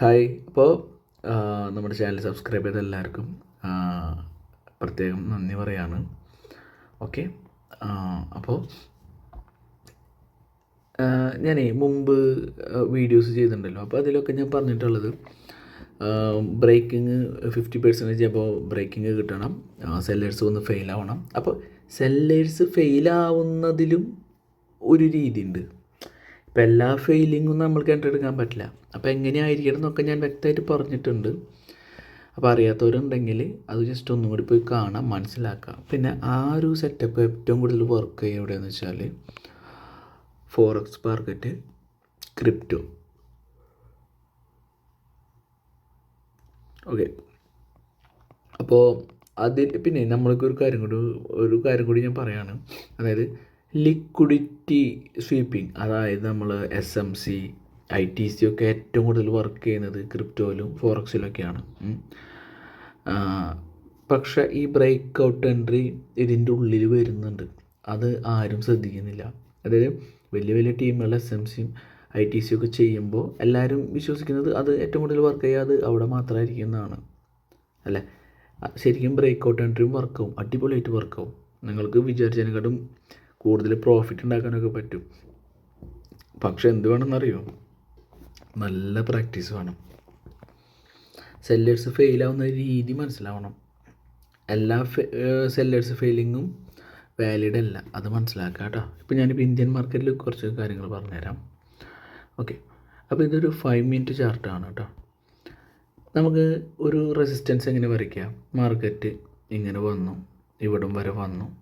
Hi. അപ്പോൾ നമ്മുടെ channel subscribe ചെയ്ത എല്ലാവർക്കും പ്രത്യേകം നന്ദി പറയാണ്. ഓക്കെ. അപ്പോൾ ഞാനേ മുമ്പ് വീഡിയോസ് ചെയ്തിട്ടുണ്ടല്ലോ. അപ്പോൾ അതിലൊക്കെ ഞാൻ പറഞ്ഞിട്ടുള്ളത് ബ്രേക്കിങ് ഫിഫ്റ്റി പെർസെന്റേജ് അപ്പോൾ ബ്രേക്കിങ് കിട്ടണം. സെല്ലേഴ്സ് ഒന്ന് ഫെയിലാവണം. അപ്പോൾ സെല്ലേഴ്സ് ഫെയിലാവുന്നതിലും ഒരു രീതിയുണ്ട്. ഇപ്പം എല്ലാ ഫെയിലിങ്ങും നമ്മൾ കണ്ടെടുക്കാൻ പറ്റില്ല. അപ്പോൾ എങ്ങനെയായിരിക്കണം എന്നൊക്കെ ഞാൻ വ്യക്തമായിട്ട് പറഞ്ഞിട്ടുണ്ട്. അപ്പോൾ അറിയാത്തവരുണ്ടെങ്കിൽ അത് ജസ്റ്റ് ഒന്നും കൂടി പോയി കാണാം മനസ്സിലാക്കാം. പിന്നെ ആ ഒരു സെറ്റപ്പ് ഏറ്റവും കൂടുതൽ വർക്ക് ചെയ്യുക എവിടെയെന്ന് വെച്ചാൽ ഫോറക്സ് മാർക്കറ്റ് ക്രിപ്റ്റോ ഓക്കെ അപ്പോൾ അതിൽ പിന്നെ നമ്മൾക്ക് ഒരു കാര്യം കൂടി ഒരു കാര്യം കൂടി ഞാൻ പറയാണ്. അതായത് ലിക്വിഡിറ്റി സ്വീപ്പിംഗ് അതായത് നമ്മൾ S M C I T C ഒക്കെ ഏറ്റവും കൂടുതൽ വർക്ക് ചെയ്യുന്നത് ക്രിപ്റ്റോയിലും ഫോറക്സിലൊക്കെയാണ് പക്ഷെ ഈ ബ്രേക്ക് ഔട്ട് എൻട്രി ഇതിന്റെ ഉള്ളിൽ വരുന്നുണ്ട്. അത് ആരും ശ്രദ്ധിക്കുന്നില്ല. അതായത് വലിയ വലിയ ടീമുകൾ എസ് എം സിയും ഐ ടി സി ഒക്കെ ചെയ്യുമ്പോൾ എല്ലാവരും വിശ്വസിക്കുന്നത് അത് ഏറ്റവും കൂടുതൽ വർക്ക് ചെയ്യാതെ അവിടെ മാത്രമായിരിക്കും എന്നാണ്. അല്ലേ? ശരിക്കും ബ്രേക്ക് ഔട്ട് എൻട്രിയും വർക്കാവും അടിപൊളിയായിട്ട് വർക്കാവും നിങ്ങൾക്ക് വിചാരിച്ചതിനെക്കാട്ടും കൂടുതൽ പ്രോഫിറ്റ് ഉണ്ടാക്കാനൊക്കെ പറ്റും. പക്ഷെ എന്ത് വേണമെന്നറിയോ? നല്ല പ്രാക്ടീസ് വേണം. സെല്ലേഴ്സ് ഫെയിലാവുന്ന രീതി മനസ്സിലാവണം. എല്ലാ സെല്ലേഴ്സ് ഫെയിലിങ്ങും വാലിഡ് അല്ല. അത് മനസ്സിലാക്കുക കേട്ടോ ഇപ്പോൾ ഞാനിപ്പോൾ ഇന്ത്യൻ മാർക്കറ്റിൽ കുറച്ച് കാര്യങ്ങൾ പറഞ്ഞുതരാം. ഓക്കെ അപ്പോൾ ഇതൊരു ഫൈവ് മിനിറ്റ് ചാർട്ടാണ് കേട്ടോ നമുക്ക് ഒരു റെസിസ്റ്റൻസ് എങ്ങനെ വരയ്ക്കാം? മാർക്കറ്റ് ഇങ്ങനെ വന്നു. ഇവിടം വരെ വന്നു.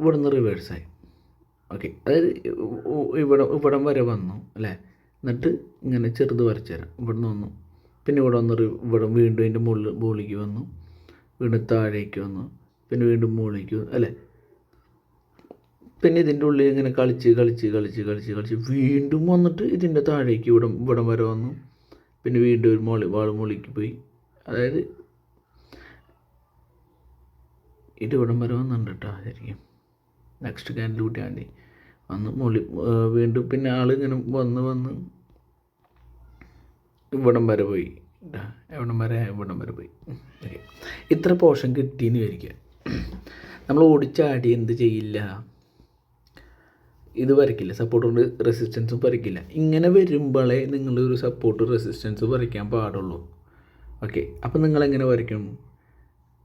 ഇവിടുന്ന് റിവേഴ്സായി ഓക്കെ അതായത് ഇവിടെ ഇവിടം വരെ വന്നു അല്ലേ? എന്നിട്ട് ഇങ്ങനെ ചെറുത് വരച്ചു തരാം. ഇവിടുന്ന് വന്നു. പിന്നെ ഇവിടെ വന്ന് ഇവിടെ വീണ്ടും അതിന്റെ മുകളിൽ മുകളിലേക്ക് വന്നു. വീണ്ടും താഴേക്ക് വന്നു. പിന്നെ വീണ്ടും മുകളിലേക്ക് അല്ലേ? പിന്നെ ഇതിന്റെ ഉള്ളിൽ ഇങ്ങനെ കളിച്ച് കളിച്ച് കളിച്ച് കളിച്ച് കളിച്ച് വീണ്ടും വന്നിട്ട് ഇതിന്റെ താഴേക്ക് ഇവിടെ ഇവിടം വരെ വന്നു. പിന്നെ വീണ്ടും ഒരു മോളി വാൾ മുകളിലേക്ക് പോയി. അതായത് ഇത് ഇവിടം വരെ വന്നിട്ടുണ്ട് കേട്ടോ ശരിക്കും. നെക്സ്റ്റ് ക്യാൻഡിൽ കൂട്ടിയാൽ മതി വന്ന് മുളി വീണ്ടും പിന്നെ ആൾ ഇങ്ങനെ വന്ന് വന്ന് ഇവിടം വരെ പോയി. എവിടം വരെ ഇവിടം വരെ പോയി. ഓക്കെ. ഇത്ര പോഷൻ കിട്ടിയെന്ന് വിചാരിക്കുക നമ്മൾ ഓടിച്ചാടി എന്ത് ചെയ്യില്ല? ഇത് വരയ്ക്കില്ല. സപ്പോർട്ട് കൊണ്ട് റെസിസ്റ്റൻസും വരയ്ക്കില്ല. ഇങ്ങനെ വരുമ്പോഴേ നിങ്ങൾ ഒരു സപ്പോർട്ട് റെസിസ്റ്റൻസ് വരയ്ക്കാൻ പാടുള്ളൂ. ഓക്കെ. അപ്പം നിങ്ങളെങ്ങനെ വരയ്ക്കും?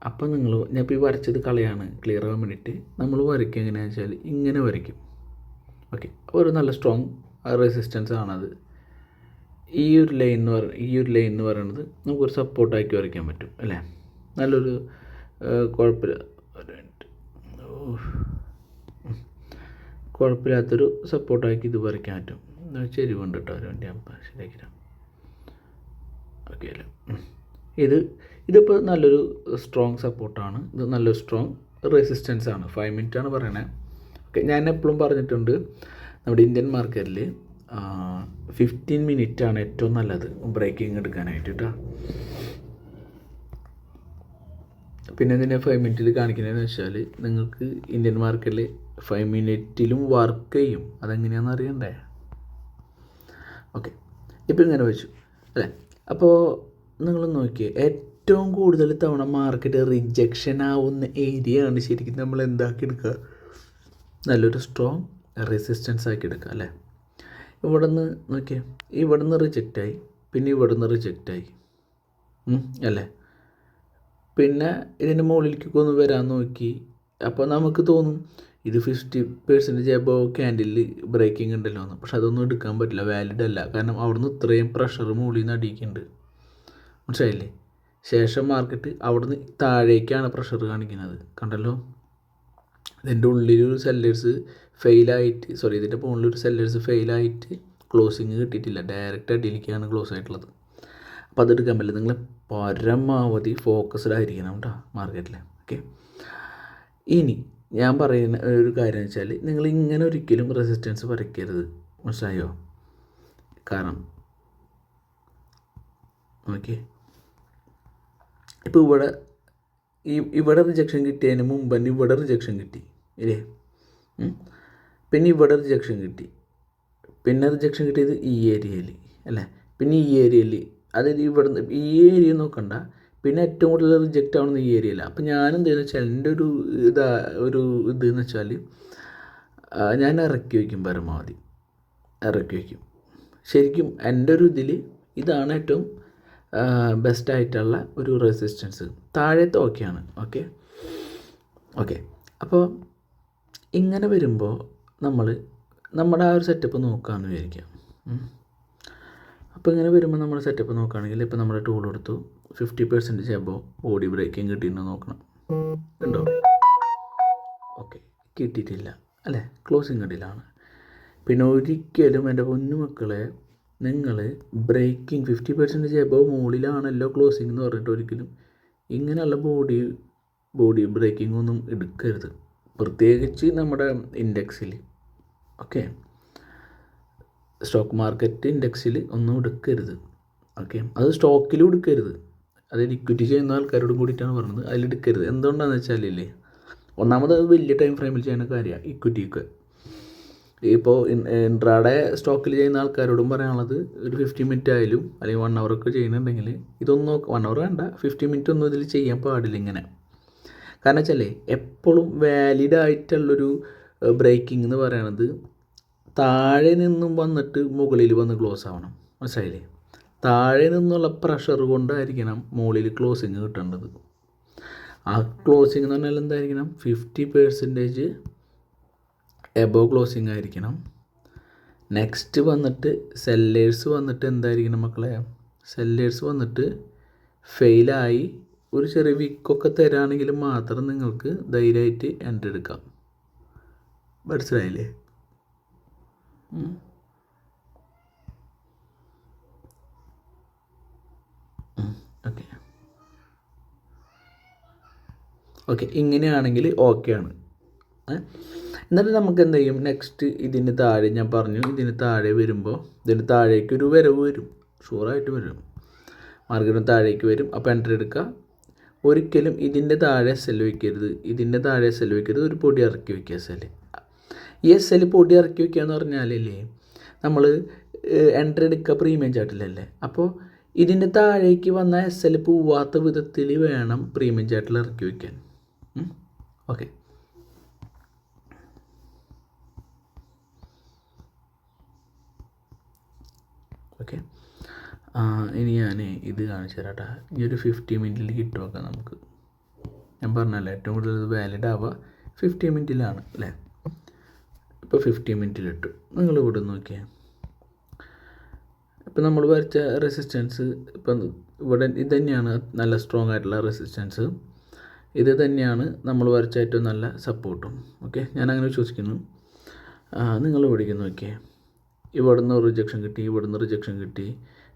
അപ്പം നിങ്ങൾ ഞാൻ ഇപ്പോൾ ഈ വരച്ചത് കളയാണ്. ക്ലിയർ ആവാൻ വേണ്ടിയിട്ട് നമ്മൾ വരയ്ക്കുക എങ്ങനെയാണെന്ന് വെച്ചാൽ ഇങ്ങനെ വരയ്ക്കും. ഓക്കെ ഒരു നല്ല സ്ട്രോങ് റെസിസ്റ്റൻസ് ആണത് ഈ ഒരു ലൈൻ എന്ന് പറ ഈ ഒരു ലൈൻ എന്ന് പറയുന്നത് നമുക്കൊരു സപ്പോർട്ടാക്കി വരയ്ക്കാൻ പറ്റും അല്ലേ? നല്ലൊരു കുഴപ്പമില്ല. ഒരു മിനിറ്റ്. കുഴപ്പമില്ലാത്തൊരു സപ്പോർട്ടാക്കി ഇത് വരയ്ക്കാൻ പറ്റും. ചെരിവുണ്ട് കേട്ടോ ഒരു ഞാൻ ശരിയാക്കി തരാം ഓക്കെ അല്ലേ? ഇത് ഇതിപ്പോൾ നല്ലൊരു സ്ട്രോങ് സപ്പോർട്ടാണ് ഇത് നല്ലൊരു സ്ട്രോങ് റെസിസ്റ്റൻസ് ആണ്. ഫൈവ് മിനിറ്റ് ആണ് പറയണേ. ഓക്കെ ഞാൻ എപ്പോഴും പറഞ്ഞിട്ടുണ്ട് നമ്മുടെ ഇന്ത്യൻ മാർക്കറ്റിൽ ഫിഫ്റ്റീൻ മിനിറ്റ് ആണ് ഏറ്റവും നല്ലത് ബ്രേക്കിംഗ് എടുക്കാനായിട്ട് കേട്ടോ പിന്നെ ഇതിനെ ഫൈവ് മിനിറ്റിൽ കാണിക്കുന്നതെന്ന് വെച്ചാൽ നിങ്ങൾക്ക് ഇന്ത്യൻ മാർക്കറ്റിൽ ഫൈവ് മിനിറ്റിലും വർക്ക് ചെയ്യും. അതെങ്ങനെയാണെന്ന് അറിയണ്ടേ? ഓക്കെ ഇപ്പം ഇങ്ങനെ വെച്ചു. അല്ലേ? അപ്പോൾ നിങ്ങൾ നോക്കിയേ ഏറ്റവും കൂടുതൽ തവണ മാർക്കറ്റ് റിജക്ഷൻ ആവുന്ന ഏരിയ ആണ് ശരിക്കും നമ്മൾ എന്താക്കി എടുക്കുക? നല്ലൊരു സ്ട്രോങ് റെസിസ്റ്റൻസ് ആക്കി എടുക്കുക അല്ലേ? ഇവിടെ നിന്ന് നോക്കിയേ ഇവിടെ നിന്ന് റിജക്റ്റായി പിന്നെ ഇവിടെ നിന്ന് റിജക്റ്റായി അല്ലേ? പിന്നെ ഇതിന്റെ മുകളിലേക്ക് ഒന്ന് വരാൻ നോക്കി. അപ്പോൾ നമുക്ക് തോന്നും ഇത് fifty percentage above candle breaking ഉണ്ടല്ലോ എന്ന്. പക്ഷെ അതൊന്നും എടുക്കാൻ പറ്റില്ല വാലിഡ് അല്ല. കാരണം അവിടുന്ന് ഇത്രയും പ്രഷർ മുകളിൽ നിന്ന് അടിക്കുന്നുണ്ട് മനസ്സിലായില്ലേ? ശേഷം മാർക്കറ്റ് അവിടുന്ന് താഴേക്കാണ് പ്രഷർ കാണിക്കുന്നത്. കണ്ടല്ലോ? ഇതിന്റെ ഉള്ളിലൊരു സെല്ലേഴ്സ് ഫെയിലായിട്ട് സോറി ഇതിന്റെ മുകളിലൊരു സെല്ലേഴ്സ് ഫെയിലായിട്ട് ക്ലോസിങ് കിട്ടിയിട്ടില്ല. ഡയറക്റ്റ് അടിയിലേക്കാണ് ക്ലോസ് ആയിട്ടുള്ളത്. അപ്പോൾ അതെടുക്കാൻ പറ്റില്ല. നിങ്ങൾ പരമാവധി ഫോക്കസ്ഡ് ആയിരിക്കണം കേട്ടോ മാർക്കറ്റിൽ ഓക്കെ ഇനി ഞാൻ പറയുന്ന ഒരു കാര്യം വെച്ചാൽ നിങ്ങൾ ഇങ്ങനെ ഒരിക്കലും റെസിസ്റ്റൻസ് വരയ്ക്കരുത്. മനസ്സിലായോ? കാരണം ഓക്കെ ഇപ്പോൾ ഇവിടെ ഈ ഇവിടെ റിജക്ഷൻ കിട്ടിയതിന് മുമ്പ് തന്നെ ഇവിടെ റിജക്ഷൻ കിട്ടി ഇല്ലേ? പിന്നെ ഇവിടെ റിജക്ഷൻ കിട്ടി. പിന്നെ റിജക്ഷൻ കിട്ടിയത് ഈ ഏരിയയിൽ അല്ലേ? പിന്നെ ഈ ഏരിയയിൽ അതായത് ഇവിടുന്ന് ഈ ഏരിയ നോക്കണ്ട. പിന്നെ ഏറ്റവും കൂടുതൽ റിജക്റ്റ് ആവുന്നത് ഈ ഏരിയയിലാണ് അപ്പം ഞാൻ എന്താണെന്ന് വെച്ചാൽ എന്റെ ഒരു ഇതാ ഒരു ഇത് എന്ന് വെച്ചാൽ ഞാൻ ഇറക്കി വയ്ക്കും പരമാവധി. ഇറക്കി വയ്ക്കും. ശരിക്കും എന്റെ ഒരു ഇതിൽ ഇതാണ് ഏറ്റവും ബെസ്റ്റ് ആയിട്ടുള്ള ഒരു റെസിസ്റ്റൻസ്. താഴത്തെ ഓക്കെയാണ്. ഓക്കെ? ഓക്കെ. അപ്പോൾ ഇങ്ങനെ വരുമ്പോൾ നമ്മൾ നമ്മുടെ ആ ഒരു സെറ്റപ്പ് നോക്കാമെന്ന് വിചാരിക്കാം. അപ്പോൾ ഇങ്ങനെ വരുമ്പോൾ നമ്മൾ സെറ്റപ്പ് നോക്കുകയാണെങ്കിൽ ഇപ്പോൾ നമ്മുടെ ടൂൾ എടുത്തു fifty percentage above body breaking കിട്ടിയിട്ടുണ്ടോ നോക്കണം. ഉണ്ടോ ഓക്കെ. കിട്ടിയിട്ടില്ല. അല്ലേ? ക്ലോസിങ് കണ്ടില്ലാണ്. പിന്നെ ഒരിക്കലും എന്റെ പൊന്നു നിങ്ങൾ ബ്രേക്കിംഗ് ഫിഫ്റ്റി പെർസെന്റേജ് എബവ് മുകളിലാണല്ലോ ക്ലോസിംഗ് എന്ന് പറഞ്ഞിട്ട് ഒരിക്കലും ഇങ്ങനെയുള്ള ബോഡി ബോഡി ബ്രേക്കിംഗ് ഒന്നും എടുക്കരുത്. പ്രത്യേകിച്ച് നമ്മുടെ ഇൻഡെക്സിൽ ഓക്കെ സ്റ്റോക്ക് മാർക്കറ്റ് ഇൻഡെക്സിൽ ഒന്നും എടുക്കരുത്. ഓക്കെ അത് സ്റ്റോക്കിലും എടുക്കരുത്. അത് ഇക്വിറ്റി ചെയ്യുന്ന ആൾക്കാരോടും കൂടിയിട്ടാണ് പറഞ്ഞത്. അതിലെടുക്കരുത് എന്തുകൊണ്ടാണെന്ന് വെച്ചാലില്ലേ ഒന്നാമത് അത് വലിയ ടൈം ഫ്രെയിമിൽ ചെയ്യുന്ന കാര്യമാണ് ഇക്വിറ്റിക്ക് ഇപ്പോൾ ഇൻട്രാഡേ സ്റ്റോക്കിൽ ചെയ്യുന്ന ആൾക്കാരോടും പറയാനുള്ളത് ഒരു ഫിഫ്റ്റി മിനിറ്റ് ആയാലും അല്ലെങ്കിൽ വൺ അവറൊക്കെ ചെയ്യുന്നുണ്ടെങ്കിൽ ഇതൊന്നും വൺ അവർ വേണ്ട. ഫിഫ്റ്റി മിനിറ്റ് ഒന്നും ഇതിൽ ചെയ്യാൻ പാടില്ല ഇങ്ങനെ. കാരണം വെച്ചാലേ എപ്പോഴും വാലിഡ് ആയിട്ടുള്ളൊരു ബ്രേക്കിംഗ് എന്ന് പറയണത് താഴെ നിന്നും വന്നിട്ട് മുകളിൽ വന്ന് ക്ലോസ് ആവണം. മനസ്സിലായില്ലേ? താഴെ നിന്നുള്ള പ്രഷർ കൊണ്ടായിരിക്കണം മുകളിൽ ക്ലോസിങ് കിട്ടേണ്ടത്. ആ ക്ലോസിങ് എന്ന് പറഞ്ഞാൽ എന്തായിരിക്കണം? ഫിഫ്റ്റി പെർസെന്റേജ് എബോ ക്ലോസിങ് ആയിരിക്കണം. നെക്സ്റ്റ് വന്നിട്ട് സെല്ലേഴ്സ് വന്നിട്ട് എന്തായിരിക്കണം മക്കളെ? സെല്ലേഴ്സ് വന്നിട്ട് ഫെയിലായി ഒരു ചെറിയ വിക്കൊക്കെ തരാണെങ്കിൽ മാത്രം നിങ്ങൾക്ക് ധൈര്യമായിട്ട് എന്റർ എടുക്കാം. മനസ്സിലായില്ലേ? ഓക്കെ ഓക്കെ ഇങ്ങനെയാണെങ്കിൽ ഓക്കെ ആണ്. ഏ? എന്നിട്ട് നമുക്ക് എന്ത് ചെയ്യും? നെക്സ്റ്റ് ഇതിന് താഴെ ഞാൻ പറഞ്ഞു ഇതിന് താഴെ വരുമ്പോൾ ഇതിന് താഴേക്ക് ഒരു വരവ് വരും. ഷുവറായിട്ട് വരും. മാർക്കറ്റിന് താഴേക്ക് വരും. അപ്പോൾ എന്റർ എടുക്കുക. ഒരിക്കലും ഇതിന്റെ താഴെ എസ് എൽ വയ്ക്കരുത് ഇതിന്റെ താഴെ എസ് എൽ വയ്ക്കരുത് ഒരു പൊടി ഇറക്കി വയ്ക്കുക എസ് എൽ ഈ എസ് എൽ പൊടി ഇറക്കി വയ്ക്കുക എന്ന് പറഞ്ഞാലല്ലേ നമ്മൾ എന്റർ എടുക്കുക പ്രീമിയം ചാർട്ടിലല്ലേ അപ്പോൾ ഇതിന്റെ താഴേക്ക് വന്ന എസ് എൽ പോവാത്ത വിധത്തിൽ വേണം പ്രീമിയം ചാർട്ടിൽ ഇറക്കി വയ്ക്കാൻ ഓക്കെ ഓക്കെ. ഇനി ഞാൻ ഇത് കാണിച്ചു തരാം കേട്ടോ ഈ ഒരു ഫിഫ്റ്റി മിനിറ്റിൽ കിട്ടും നോക്കാം നമുക്ക്. ഞാൻ പറഞ്ഞല്ലോ ഏറ്റവും കൂടുതൽ വാലിഡ് ആവുക ഫിഫ്റ്റി മിനിറ്റിലാണ് അല്ലേ? ഇപ്പോൾ ഫിഫ്റ്റി മിനിറ്റിൽ ഇട്ടു നിങ്ങൾ ഇവിടെ നോക്കിയാൽ ഇപ്പം നമ്മൾ വരച്ച റെസിസ്റ്റൻസ് ഇപ്പം ഇവിടെ ഇത് തന്നെയാണ് നല്ല സ്ട്രോങ് ആയിട്ടുള്ള റെസിസ്റ്റൻസ് ഇത് തന്നെയാണ് നമ്മൾ വരച്ച ഏറ്റവും നല്ല സപ്പോർട്ടും ഓക്കെ ഞാൻ അങ്ങനെ വിശ്വസിക്കുന്നു നിങ്ങൾ ഇവിടേക്ക് നോക്കിയേ. ഇവിടുന്ന് റിജക്ഷൻ കിട്ടി ഇവിടുന്ന് റിജക്ഷൻ കിട്ടി.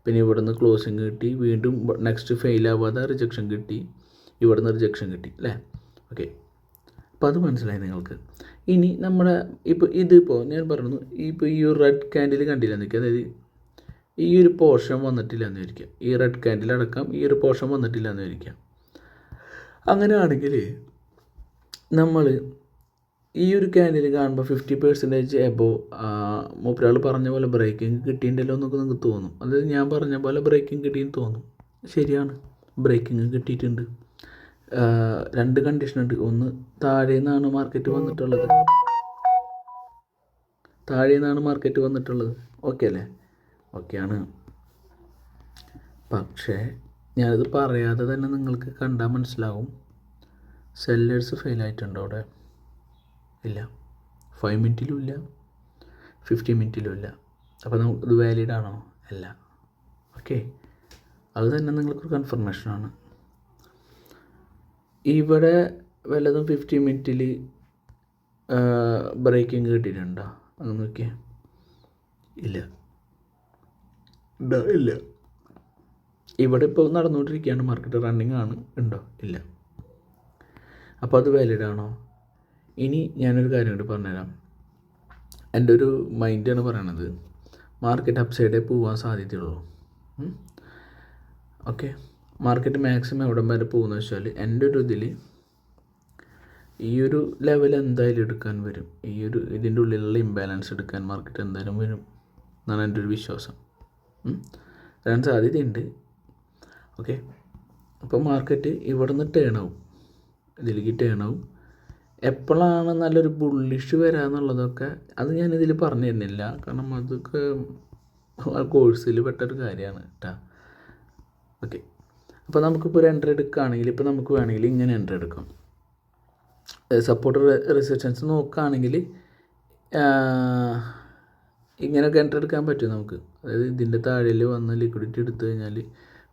പിന്നെ ഇവിടുന്ന് ക്ലോസിങ് കിട്ടി. വീണ്ടും നെക്സ്റ്റ് ഫെയിൽ ആവാതെ റിജക്ഷൻ കിട്ടി. ഇവിടുന്ന് റിജക്ഷൻ കിട്ടി അല്ലേ ഓക്കെ അപ്പോൾ അത് മനസ്സിലായി നിങ്ങൾക്ക്. ഇനി നമ്മുടെ ഇപ്പോൾ ഇതിപ്പോൾ ഞാൻ പറഞ്ഞു ഇപ്പോൾ ഈ ഒരു റെഡ് ക്യാൻഡിൽ കണ്ടില്ല എന്നൊക്കെ അതായത് ഈ ഒരു പോർഷൻ വന്നിട്ടില്ല എന്ന് വിചാരിക്കുക. ഈ റെഡ് ക്യാൻഡിൽ അടക്കം ഈ ഒരു പോർഷൻ വന്നിട്ടില്ല എന്ന് വിചാരിക്കുക. അങ്ങനെയാണെങ്കിൽ നമ്മൾ ഈ ഒരു കാൻഡിൽ കാണുമ്പോൾ ഫിഫ്റ്റി പെർസെന്റേജ് എബോ മൂപ്പരാൾ പറഞ്ഞ പോലെ ബ്രേക്കിംഗ് കിട്ടിയിട്ടുണ്ടല്ലോ എന്നൊക്കെ നിങ്ങൾക്ക് തോന്നും. അതായത് ഞാൻ പറഞ്ഞ പോലെ ബ്രേക്കിംഗ് കിട്ടിയെന്ന് തോന്നും. ശരിയാണ്. ബ്രേക്കിംഗ് കിട്ടിയിട്ടുണ്ട്. രണ്ട് കണ്ടീഷൻ ഉണ്ട്. ഒന്ന് താഴെ നിന്നാണ് മാർക്കറ്റ് വന്നിട്ടുള്ളത്. താഴെ നിന്നാണ് മാർക്കറ്റ് വന്നിട്ടുള്ളത്. ഓക്കെ അല്ലേ? ഓക്കെയാണ് പക്ഷേ ഞാനത് പറയാതെ തന്നെ നിങ്ങൾക്ക് കണ്ടാൽ മനസ്സിലാവും. സെല്ലേഴ്സ് ഫെയിലായിട്ടുണ്ടോ അവിടെ. ഇല്ല. ഫൈവ് മിനിറ്റിലും ഇല്ല. ഫിഫ്റ്റി മിനിറ്റിലും ഇല്ല. അപ്പോൾ നമുക്ക് ഇത് വാലിഡ് ആണോ? അല്ല. ഓക്കെ അത് തന്നെ നിങ്ങൾക്കൊരു കൺഫർമേഷനാണ് ഇവിടെ വല്ലതും ഫിഫ്റ്റി മിനിറ്റിൽ ബ്രേക്കിംഗ് കിട്ടിയിട്ടുണ്ടോ? അത് നോക്കിയേ. ഇല്ല. ഉണ്ടോ ഇല്ല. ഇവിടെ ഇപ്പോൾ നടന്നുകൊണ്ടിരിക്കുകയാണ്. മാർക്കറ്റ് റണ്ണിങ് ആണ്. ഉണ്ടോ? ഇല്ല. അപ്പോൾ അത് വാലിഡ് ആണോ? ഇനി ഞാനൊരു കാര്യം കൂടി പറഞ്ഞുതരാം. എന്റെ ഒരു മൈൻഡാണ് പറയണത്. മാർക്കറ്റ് അപ്സൈഡേ പോകാൻ സാധ്യതയുള്ളൂ? ഓക്കെ മാർക്കറ്റ് മാക്സിമം എവിടം വരെ പോകുന്നത് വെച്ചാൽ എന്റെ ഒരു ഇതിൽ ഈ ഒരു ലെവൽ എന്തായാലും എടുക്കാൻ വരും. ഈ ഒരു ഇതിന്റെ ഉള്ളിലുള്ള ഇംബാലൻസ് എടുക്കാൻ മാർക്കറ്റ് എന്തായാലും വരും എന്നാണ് എന്റെ ഒരു വിശ്വാസം. വരാൻ സാധ്യതയുണ്ട്. ഓക്കെ അപ്പോൾ മാർക്കറ്റ് ഇവിടുന്ന് ടേൺ ആവും. ഇതിലേക്ക് ടേൺ ആവും. എപ്പോഴാണ് നല്ലൊരു ബുള്ളിഷ് വരിക എന്നുള്ളതൊക്കെ അത് ഞാനിതിൽ പറഞ്ഞു തരുന്നില്ല കാരണം അതൊക്കെ കോഴ്സിൽ പെട്ടൊരു കാര്യമാണ് കേട്ടോ ഓക്കെ അപ്പോൾ നമുക്കിപ്പോൾ ഒരു എൻട്രി എടുക്കുകയാണെങ്കിൽ ഇപ്പോൾ നമുക്ക് വേണമെങ്കിൽ ഇങ്ങനെ എൻട്രി എടുക്കാം. സപ്പോർട്ട് റെസിസ്റ്റൻസ് നോക്കുകയാണെങ്കിൽ ഇങ്ങനെയൊക്കെ എൻട്രി എടുക്കാൻ പറ്റും നമുക്ക്. അതായത് ഇതിന്റെ താഴെയിൽ വന്ന് ലിക്വിഡിറ്റി എടുത്തു കഴിഞ്ഞാൽ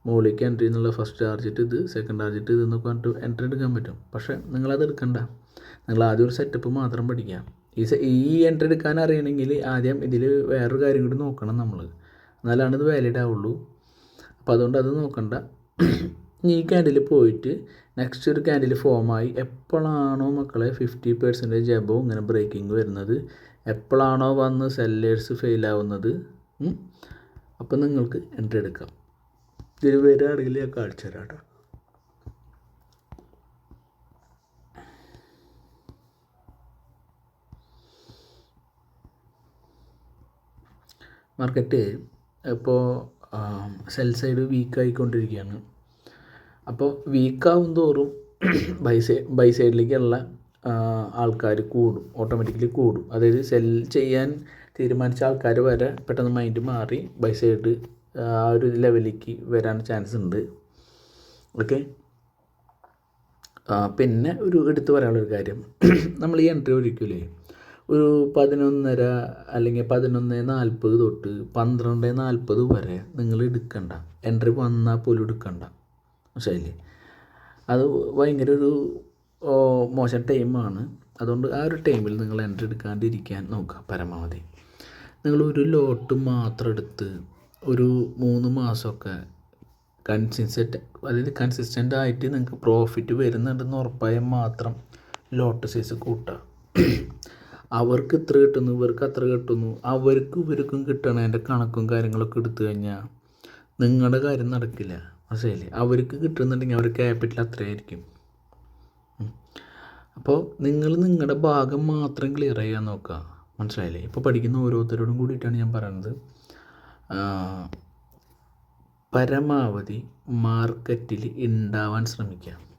മുകളിലേക്ക് എൻട്രി എന്നുള്ള ഫസ്റ്റ് ടാർജറ്റ് ഇത് സെക്കൻഡ് ടാർജറ്റ് ഇത് എന്നൊക്കെ പറഞ്ഞിട്ട് എൻട്രി എടുക്കാൻ പറ്റും. പക്ഷേ നിങ്ങളത് എടുക്കണ്ട. നിങ്ങൾ ആദ്യം ഒരു സെറ്റപ്പ് മാത്രം പഠിക്കുക. ഈ ഈ എൻട്രി എടുക്കാൻ അറിയണമെങ്കിൽ ആദ്യം ഇതിൽ വേറൊരു കാര്യം കൂടി നോക്കണം നമ്മൾ എന്നാലാണ് ഇത് വാലിഡ് ആവുള്ളൂ. അപ്പോൾ അതുകൊണ്ട് അത് നോക്കണ്ട. ഈ ക്യാൻഡിൽ പോയിട്ട് നെക്സ്റ്റ് ഒരു ക്യാൻഡിൽ ഫോമായി എപ്പോഴാണോ മക്കളെ ഫിഫ്റ്റി പെർസെന്റേജ് എബോ ഇങ്ങനെ ബ്രേക്കിംഗ് വരുന്നത് എപ്പോഴാണോ വന്ന് സെല്ലേഴ്സ് ഫെയിലാവുന്നത് അപ്പം നിങ്ങൾക്ക് എൻട്രി എടുക്കാം. ഇതിൽ വേറെ ഞാൻ കാണിച്ചു തരാം മാർക്കറ്റ് ഇപ്പോൾ സെൽ സൈഡ് വീക്കായിക്കൊണ്ടിരിക്കുകയാണ് അപ്പോൾ വീക്കാവും തോറും ബൈ സൈഡ് ബൈ സൈഡിലേക്കുള്ള ആൾക്കാർ കൂടും. ഓട്ടോമാറ്റിക്കലി കൂടും. അതായത് സെൽ ചെയ്യാൻ തീരുമാനിച്ച ആൾക്കാർ വരെ പെട്ടെന്ന് മൈൻഡ് മാറി ബൈ സൈഡ് ആ ഒരു ലെവലിലേക്ക് വരാൻ ചാൻസ് ഉണ്ട്. ഓക്കെ പിന്നെ ഒരു എടുത്തു പറയാനുള്ളൊരു കാര്യം. നമ്മൾ ഈ എൻട്രി ഒഴിക്കില്ലേ ഒരു പതിനൊന്നര അല്ലെങ്കിൽ പതിനൊന്ന് നാൽപ്പത് തൊട്ട് പന്ത്രണ്ട് നാൽപ്പത് വരെ നിങ്ങൾ എടുക്കണ്ട. എൻട്രി വന്നാൽ പോലും എടുക്കണ്ട. മനസ്സിലായില്ലേ? അത് ഭയങ്കര ഒരു മോശം ടൈമാണ് അതുകൊണ്ട് ആ ഒരു ടൈമിൽ നിങ്ങൾ എൻട്രി എടുക്കാണ്ടിരിക്കാൻ നോക്കുക പരമാവധി. നിങ്ങൾ ഒരു ലോട്ട് മാത്രം എടുത്ത് ഒരു മൂന്ന് മാസമൊക്കെ കൺസിസ്റ്റന്റ് അതായത് കൺസിസ്റ്റന്റ് ആയിട്ട് നിങ്ങൾക്ക് പ്രോഫിറ്റ് വരുന്നുണ്ടെന്ന് ഉറപ്പായാൽ മാത്രം ലോട്ട് സൈസ് കൂട്ടുക. അവർക്ക് ഇത്ര കിട്ടുന്നു ഇവർക്ക് അത്ര കിട്ടുന്നു അവർക്ക് ഇവർക്കും കിട്ടണതിന്റെ കണക്കും കാര്യങ്ങളൊക്കെ എടുത്തു കഴിഞ്ഞാൽ നിങ്ങളുടെ കാര്യം നടക്കില്ല മനസ്സിലായില്ലേ? അവർക്ക് കിട്ടുന്നുണ്ടെങ്കിൽ അവർ ക്യാപിറ്റൽ അത്രയായിരിക്കും. അപ്പോൾ നിങ്ങൾ നിങ്ങളുടെ ഭാഗം മാത്രം ക്ലിയർ ചെയ്യാൻ നോക്കുക മനസ്സിലായില്ലേ? ഇപ്പോൾ പഠിക്കുന്ന ഓരോരുത്തരോടും കൂടിയിട്ടാണ് ഞാൻ പറയുന്നത്. പരമാവധി മാർക്കറ്റിൽ ഉണ്ടാവാൻ ശ്രമിക്കുക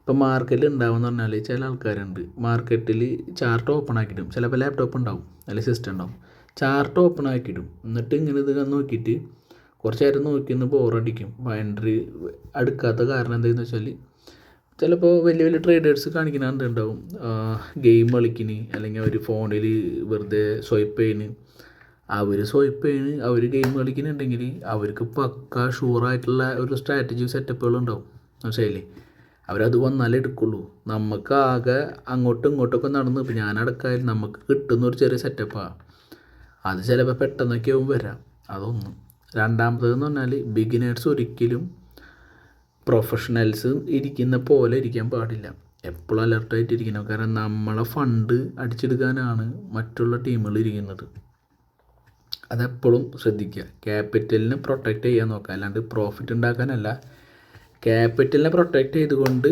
ഇപ്പോൾ മാർക്കറ്റിൽ ഉണ്ടാവുമെന്ന് പറഞ്ഞാൽ ചില ആൾക്കാരുണ്ട്. മാർക്കറ്റിൽ ചാർട്ട് ഓപ്പൺ ആക്കിയിടും ചിലപ്പോൾ ലാപ്ടോപ്പ് ഉണ്ടാവും അല്ലെങ്കിൽ സിസ്റ്റം ഉണ്ടാവും ചാർട്ട് ഓപ്പൺ ആക്കിയിടും എന്നിട്ട് ഇങ്ങനെ ഇത് നോക്കിയിട്ട് കുറച്ച് നേരം നോക്കി നിന്ന് ബോറടിക്കും എൻട്രി അടുക്കാത്ത കാരണം എന്താണെന്ന് വെച്ചാൽ ചിലപ്പോൾ വലിയ വലിയ ട്രേഡേഴ്സ് കാണിക്കുന്ന എന്തുണ്ടാവും ഗെയിം കളിക്കിന് അല്ലെങ്കിൽ അവർ ഫോണിൽ വെറുതെ സ്വൈപ്പ് ചെയ്യുന്നു അവർ സ്വൈപ്പ് ചെയ്യുന്നു അവർ ഗെയിം കളിക്കുന്നുണ്ടെങ്കിൽ അവർക്ക് പക്ക ഷുവറായിട്ടുള്ള ഒരു സ്ട്രാറ്റജി സെറ്റപ്പുകൾ ഉണ്ടാവും മനസ്സിലായില്ലേ? അവരത് വന്നാലേ എടുക്കുള്ളൂ. നമുക്ക് അങ്ങോട്ടും ഇങ്ങോട്ടൊക്കെ നടന്ന് ഇപ്പം ഞാനടക്കായാലും നമുക്ക് കിട്ടുന്ന ഒരു ചെറിയ സെറ്റപ്പാണ് അത് ചിലപ്പോൾ പെട്ടെന്നൊക്കെ ആവും വരാം. അതൊന്നും. രണ്ടാമത്തേതെന്ന് പറഞ്ഞാൽ ബിഗിനേഴ്സ് ഒരിക്കലും പ്രൊഫഷണൽസ് ഇരിക്കുന്ന പോലെ ഇരിക്കാൻ പാടില്ല. എപ്പോഴും അലർട്ടായിട്ട് ഇരിക്കണം കാരണം നമ്മളെ ഫണ്ട് അടിച്ചെടുക്കാനാണ് മറ്റുള്ള ടീമുകൾ ഇരിക്കുന്നത്. അതെപ്പോഴും ശ്രദ്ധിക്കുക. ക്യാപിറ്റലിനെ പ്രൊട്ടക്റ്റ് ചെയ്യാൻ നോക്കുക. അല്ലാണ്ട് പ്രോഫിറ്റ് ഉണ്ടാക്കാനല്ല. ക്യാപിറ്റലിനെ പ്രൊട്ടക്റ്റ് ചെയ്തുകൊണ്ട്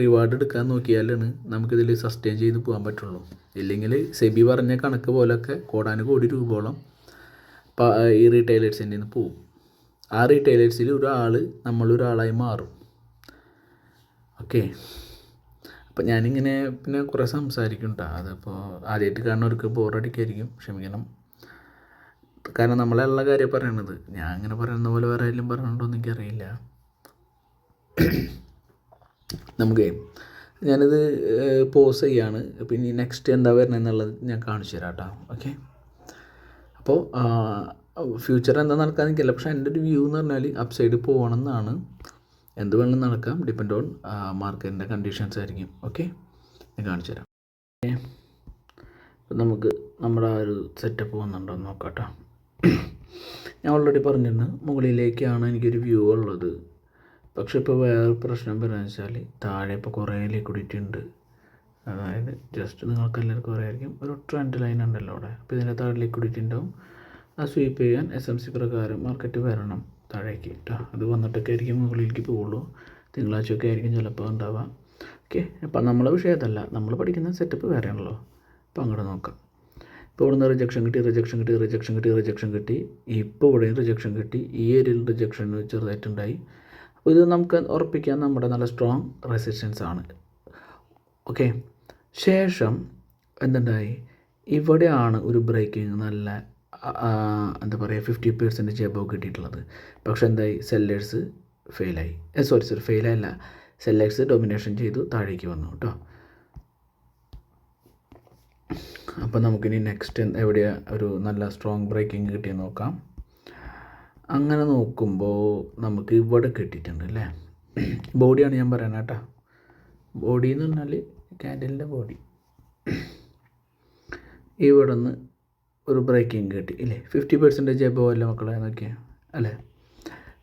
റിവാർഡ് എടുക്കാൻ നോക്കിയാലാണ് നമുക്കിതിൽ സസ്റ്റെയിൻ ചെയ്ത് പോകാൻ പറ്റുള്ളൂ. ഇല്ലെങ്കിൽ സെബി പറഞ്ഞ കണക്ക് പോലൊക്കെ കോടാന് കോടി രൂപയോളം ഈ റീറ്റെയിലേഴ്സിന്റെ നിന്ന് പോവും. ആ റീറ്റെയിലേഴ്സിൽ ഒരാൾ നമ്മളൊരാളായി മാറും. ഓക്കെ അപ്പം ഞാനിങ്ങനെ പിന്നെ കുറേ സംസാരിക്കും കേട്ടോ അതിപ്പോൾ ആദ്യമായിട്ട് കാണുന്നവർക്ക് ബോറടിക്കായിരിക്കും ക്ഷമിക്കണം. കാരണം നമ്മളെല്ലാ കാര്യം പറയണത്. ഞാൻ അങ്ങനെ പറയുന്ന പോലെ വേറെ ആരെങ്കിലും പറഞ്ഞിട്ടുണ്ടോ എന്ന് നമുക്ക് ഞാനിത് പോസ് ചെയ്യാണ്. പിന്നെ നെക്സ്റ്റ് എന്താ എന്നുള്ളത് ഞാൻ കാണിച്ചു തരാം കേട്ടോ ഓക്കെ അപ്പോൾ ഫ്യൂച്ചർ എന്താ നടക്കാൻ നിൽക്കില്ല പക്ഷേ എന്റെ ഒരു വ്യൂ എന്ന് പറഞ്ഞാൽ അപ്പ് സൈഡ് പോകണം എന്നാണ് എന്ത് വേണമെങ്കിലും നടക്കാം. ഡിപ്പെൻഡ് ഓൺ മാർക്കറ്റിന്റെ കണ്ടീഷൻസ് ആയിരിക്കും. ഓക്കെ ഞാൻ കാണിച്ചു തരാം. നമുക്ക് നമ്മുടെ ആ ഒരു സെറ്റപ്പ് വന്നിട്ടുണ്ടോ നോക്കാം കേട്ടോ ഞാൻ ഓൾറെഡി പറഞ്ഞിരുന്നു. മുകളിലേക്കാണ് എനിക്കൊരു വ്യൂ ഉള്ളത്. പക്ഷെ ഇപ്പോൾ വേറൊരു പ്രശ്നം പറയുന്നത് വെച്ചാൽ താഴെ ഇപ്പോൾ കുറേ ലിക്വിഡിറ്റി ഉണ്ട്. അതായത് ജസ്റ്റ് നിങ്ങൾക്ക് എല്ലാവർക്കും അറിയായിരിക്കും ഒരു ട്രെൻഡ് ലൈൻ ഉണ്ടല്ലോ അവിടെ. അപ്പോൾ ഇതിന്റെ താഴെ ലിക്വിഡിറ്റി ഉണ്ടാവും. ആ സ്വീപ്പ് ചെയ്യാൻ എസ് എം സി പ്രകാരം മാർക്കറ്റ് വരണം താഴേക്ക് കേട്ടോ അത് വന്നിട്ടൊക്കെ ആയിരിക്കും മുകളിലേക്ക് പോവുള്ളൂ തിങ്കളാഴ്ചയൊക്കെ ആയിരിക്കും ചിലപ്പോൾ ഉണ്ടാവുക. ഓക്കെ അപ്പം നമ്മളെ വിഷയത്തല്ല നമ്മൾ പഠിക്കുന്ന സെറ്റപ്പ് വേറെയാണല്ലോ. അപ്പോൾ അങ്ങോട്ട് നോക്കാം. ഇപ്പോൾ ഇവിടുന്ന് റിജക്ഷൻ കിട്ടി റിജക്ഷൻ കിട്ടി റിജക്ഷൻ കിട്ടി റിജക്ഷൻ കിട്ടി. ഇപ്പോൾ ഇവിടെയും റിജക്ഷൻ കിട്ടി. ഈ ഏരിയയിൽ റിജക്ഷൻ ചെറുതായിട്ടുണ്ടായി. ഇത് നമുക്ക് ഉറപ്പിക്കാൻ നമ്മുടെ നല്ല സ്ട്രോങ് റെസിസ്റ്റൻസ് ആണ്. ഓക്കെ ശേഷം എന്തുണ്ടായി? ഇവിടെയാണ് ഒരു ബ്രേക്കിംഗ് നല്ല എന്താ പറയുക ഫിഫ്റ്റി പെർസെന്റേജ് എബവ് കിട്ടിയിട്ടുള്ളത്. പക്ഷേ എന്തായി? സെല്ലേഴ്സ് ഫെയിലായി സോറി സോറി ഫെയിലല്ല സെല്ലേഴ്സ് ഡൊമിനേഷൻ ചെയ്തു താഴേക്ക് വന്നു കേട്ടോ. അപ്പോൾ നമുക്കിനി നെക്സ്റ്റ് എവിടെയാണ് ഒരു നല്ല സ്ട്രോങ് ബ്രേക്കിംഗ് കിട്ടിയെന്ന് നോക്കാം. അങ്ങനെ നോക്കുമ്പോൾ നമുക്ക് ഇവിടെ കിട്ടിയിട്ടുണ്ട് അല്ലേ ബോഡിയാണ് ഞാൻ പറയുന്നത് കേട്ടോ. ബോഡി എന്ന് പറഞ്ഞാൽ ക്യാൻഡലിന്റെ ബോഡി. ഇവിടെ നിന്ന് ഒരു ബ്രേക്കിംഗ് കിട്ടി ഇല്ലേ? ഫിഫ്റ്റി പെർസെന്റേജ് എബോ അല്ലേ മക്കളെ എന്നൊക്കെ അല്ലേ?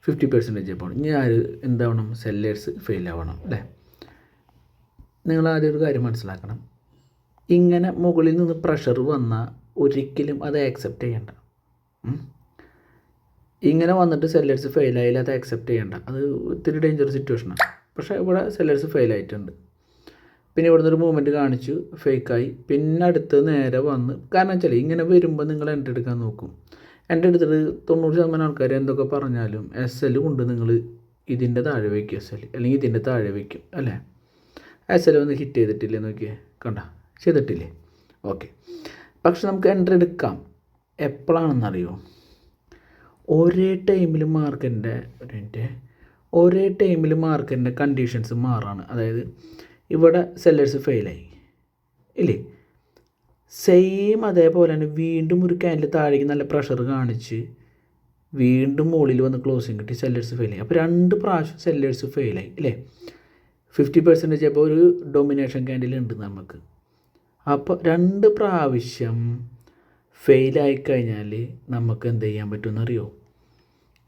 ഫിഫ്റ്റി പെർസെന്റേജ് എബോ ഇനി ആര് എന്താവണം? സെല്ലേഴ്സ് ഫെയിൽ ആവണം അല്ലേ? നിങ്ങൾ ആദ്യം ഒരു കാര്യം മനസ്സിലാക്കണം. ഇങ്ങനെ മുകളിൽ നിന്ന് പ്രഷർ വന്നാൽ ഒരിക്കലും അത് ആക്സെപ്റ്റ് ചെയ്യണ്ട. ഇങ്ങനെ വന്നിട്ട് സെല്ലേഴ്സ് ഫെയിൽ ആയില്ല അത് ആക്സെപ്റ്റ് ചെയ്യണ്ട. അത് ഒത്തിരി ഡേഞ്ചർ സിറ്റുവേഷനാണ് പക്ഷേ ഇവിടെ സെല്ലേഴ്സ് ഫെയിൽ ആയിട്ടുണ്ട്. പിന്നെ ഇവിടുന്ന് ഒരു മൂവ്മെന്റ് കാണിച്ചു ഫേക്കായി പിന്നെ അടുത്ത് നേരെ വന്ന് കാരണം വെച്ചാൽ ഇങ്ങനെ വരുമ്പോൾ നിങ്ങൾ എന്റെ എടുക്കാൻ നോക്കും. എന്റെ എടുത്തിട്ട് തൊണ്ണൂറ് ശതമാനം ആൾക്കാർ എന്തൊക്കെ പറഞ്ഞാലും എസ് എൽ കൊണ്ട് നിങ്ങൾ ഇതിന്റെ താഴെ വയ്ക്കും എസ് എൽ അല്ലെങ്കിൽ ഇതിന്റെ താഴെ വയ്ക്കും അല്ലേ? എസ് എൽ ഒന്ന് ഹിറ്റ് ചെയ്തിട്ടില്ലേ നോക്കിയേ? കണ്ട? ചെയ്തിട്ടില്ലേ? ഓക്കെ പക്ഷെ നമുക്ക് എന്റർ എടുക്കാം. എപ്പോഴാണെന്നറിയോ? ഒരേ ടൈമിൽ മാർക്കറ്റിന്റെ ഒരു മിനിറ്റ്. ഒരേ ടൈമിൽ മാർക്കറ്റിന്റെ കണ്ടീഷൻസ് മാറാണ്. അതായത് ഇവിടെ സെല്ലേഴ്സ് ഫെയിലായി ഇല്ലേ? സെയിം അതേപോലെ തന്നെ വീണ്ടും ഒരു ക്യാൻഡിൽ താഴേക്ക് നല്ല പ്രഷർ കാണിച്ച് വീണ്ടും മുകളിൽ വന്ന് ക്ലോസിങ് കിട്ടി സെല്ലേഴ്സ് ഫെയിലായി അപ്പോൾ രണ്ട് പ്രാവശ്യം സെല്ലേഴ്സ് ഫെയിലായി അല്ലേ ഫിഫ്റ്റി പെർസെന്റേജ് അപ്പോൾ ഒരു ഡൊമിനേഷൻ ക്യാൻഡിൽ ഉണ്ട് നമുക്ക് അപ്പോൾ രണ്ട് പ്രാവശ്യം ഫെയിലായി കഴിഞ്ഞാൽ നമുക്ക് എന്ത് ചെയ്യാൻ പറ്റുമെന്നറിയോ?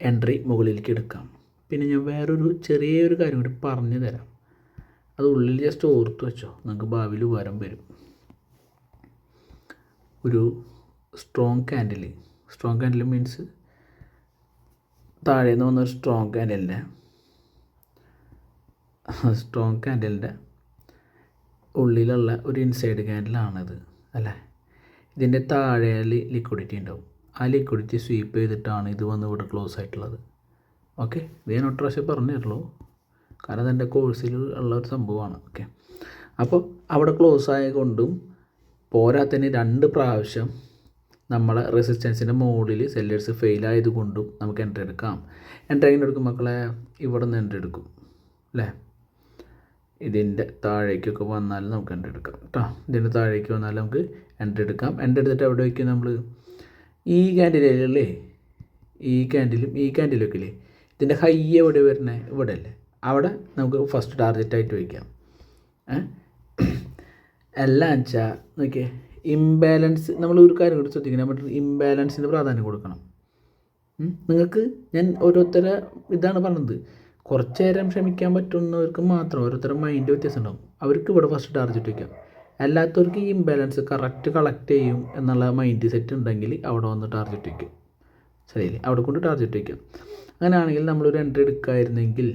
എൻട്രി മുകളിലേക്ക് എടുക്കാം. പിന്നെ ഞാൻ വേറൊരു ചെറിയൊരു കാര്യം കൂടി പറഞ്ഞു തരാം. അത് ഉള്ളിൽ ജസ്റ്റ് ഓർത്ത് വെച്ചോ. നിങ്ങൾക്ക് ഭാവിയിൽ ഉപകാരം വരും. ഒരു strong candle strong candle means താഴെ വന്ന ഒരു സ്ട്രോങ് ക്യാൻഡലിന്റെ സ്ട്രോങ് ക്യാൻഡലിന്റെ ഉള്ളിലുള്ള ഒരു ഇൻസൈഡ് കാൻഡിലാണത് അല്ലേ? ഇതിന്റെ താഴെ ലിക്വിഡിറ്റി ഉണ്ടാവും. ആ ലിക്വിഡിറ്റി സ്വീപ്പ് ചെയ്തിട്ടാണ് ഇത് വന്ന് ഇവിടെ ക്ലോസ് ആയിട്ടുള്ളത്. ഓക്കെ ഇത് ഞാൻ ഒട്ട് പ്രാവശ്യം പറഞ്ഞിട്ടുള്ളൂ കാരണം അതെന്റെ കോഴ്സിൽ ഉള്ള ഒരു സംഭവമാണ്. ഓക്കെ അപ്പോൾ അവിടെ ക്ലോസ് ആയതുകൊണ്ടും പോരാത്തതിന് രണ്ട് പ്രാവശ്യം നമ്മളെ റെസിസ്റ്റൻസിന്റെ മുകളിൽ സെല്ലേഴ്സ് ഫെയിൽ ആയതുകൊണ്ടും നമുക്ക് എൻട്രി എടുക്കാം. എൻട്രി എങ്ങനെ എടുക്കും മക്കളെ ഇവിടെ നിന്ന് എൻട്രി എടുക്കും. അല്ലേ? ഇതിന്റെ താഴേക്കൊക്കെ വന്നാൽ നമുക്ക് എൻട്രി എടുക്കാം. കേട്ടോ ഇതിന്റെ താഴേക്ക് വന്നാൽ നമുക്ക് എൻട്രി എടുക്കാം. എൻട്രി എടുത്തിട്ട് എവിടെ വയ്ക്കും നമ്മൾ ഈ ക്യാൻഡിലല്ലേ ഈ ക്യാൻഡിലും ഈ ക്യാൻഡിലും ഒക്കെ ഇല്ലേ ഇതിന്റെ ഹൈ എവിടെ വരുന്നത് ഇവിടെ അല്ലേ അവിടെ നമുക്ക് ഫസ്റ്റ് ടാർഗറ്റായിട്ട് വയ്ക്കാം എല്ലാം വെച്ചാൽ നോക്കിയേ. ഇംബാലൻസ് നമ്മൾ ഒരു കാര്യം കൂടി ശ്രദ്ധിക്കണം. നമ്മൾ ഇംബാലൻസിന് പ്രാധാന്യം കൊടുക്കണം. നിങ്ങൾക്ക് ഞാൻ ഓരോരുത്തരെ ഇതാണ് പറഞ്ഞത്. കുറച്ച് നേരം ക്ഷമിക്കാൻ പറ്റുന്നവർക്ക് മാത്രം ഓരോരുത്തരുടെ മൈൻഡ് വ്യത്യാസം ഉണ്ടാകും അവർക്ക് ഇവിടെ ഫസ്റ്റ് ടാർജറ്റ് വയ്ക്കാം അല്ലാത്തവർക്ക് ഈ ഇംബാലൻസ് കറക്റ്റ് കളക്ട് ചെയ്യും എന്നുള്ള മൈൻഡ് സെറ്റ് ഉണ്ടെങ്കിൽ അവിടെ വന്ന് ടാർജറ്റ് വയ്ക്കും ശരിയല്ലേ? അവിടെ കൊണ്ട് ടാർജറ്റ് വയ്ക്കാം അങ്ങനെയാണെങ്കിൽ നമ്മളൊരു എൻട്രി എടുക്കായിരുന്നെങ്കിൽ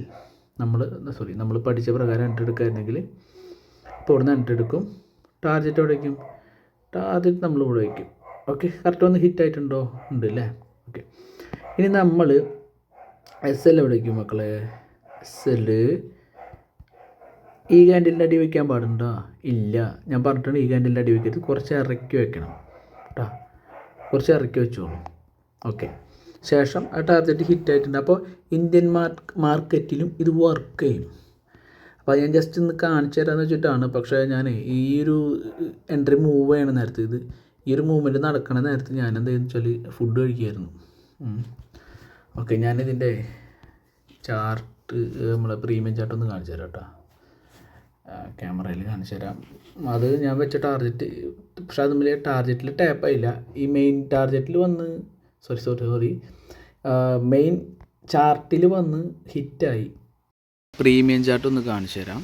നമ്മൾ സോറി നമ്മൾ പഠിച്ച പ്രകാരം എൻട്രി എടുക്കായിരുന്നെങ്കിൽ ഇപ്പോൾ ഇവിടുന്ന് എൻട്രി എടുക്കും. ടാർജറ്റ് എവിടെ വയ്ക്കും ടാർജറ്റ് നമ്മൾ ഇവിടെ വയ്ക്കും ഓക്കെ കറക്റ്റ് ഒന്ന് ഹിറ്റ് ആയിട്ടുണ്ടോ? ഉണ്ട് അല്ലേ? ഓക്കെ ഇനി നമ്മൾ എസ് എൽ എവിടെ വയ്ക്കും മക്കളെ? എസ് എൽ ഈ ക്യാൻഡിലിന്റെ അടി വയ്ക്കാൻ പാടുണ്ടോ? ഇല്ല. ഞാൻ പറഞ്ഞിട്ടുണ്ട് ഈ ക്യാൻഡിലിന്റെ അടി വയ്ക്കരുത് കുറച്ച് ഇറക്കി വെക്കണം കേട്ടോ കുറച്ച് ഇറക്കി വെച്ചോളൂ. ഓക്കെ. ശേഷം ആ ടാർഗറ്റ് ഹിറ്റ് ആയിട്ടുണ്ട്. അപ്പോൾ ഇന്ത്യൻ മാർക്ക് മാർക്കറ്റിലും ഇത് വർക്ക് ചെയ്യും. അപ്പോൾ ഞാൻ ജസ്റ്റ് ഇന്ന് കാണിച്ചു തരാമെന്ന് വെച്ചിട്ടാണ്. പക്ഷേ ഞാൻ ഈ ഒരു എൻട്രി മൂവ് ചെയ്യണ നേരത്തെ ഇത് ഈ ഒരു മൂവ്മെന്റ് നടക്കണ നേരത്ത് ഞാൻ എന്താണെന്ന് വെച്ചാൽ ഫുഡ് കഴിക്കുമായിരുന്നു ഓക്കെ. ഞാനിതിന്റെ ചാർട്ട് നമ്മളെ പ്രീമിയം ചാർട്ട് ഒന്ന് കാണിച്ചു തരാം കേട്ടോ ക്യാമറയിൽ കാണിച്ചു തരാം. അത് ഞാൻ വെച്ച ടാർജറ്റ് പക്ഷെ അത് ടാർജറ്റിൽ ടാപ്പായില്ല ഈ മെയിൻ ടാർജറ്റിൽ വന്ന് സോറി സോറി സോറി മെയിൻ ചാർട്ടിൽ വന്ന് ഹിറ്റായി പ്രീമിയം ചാർട്ട് ഒന്ന് കാണിച്ചു തരാം.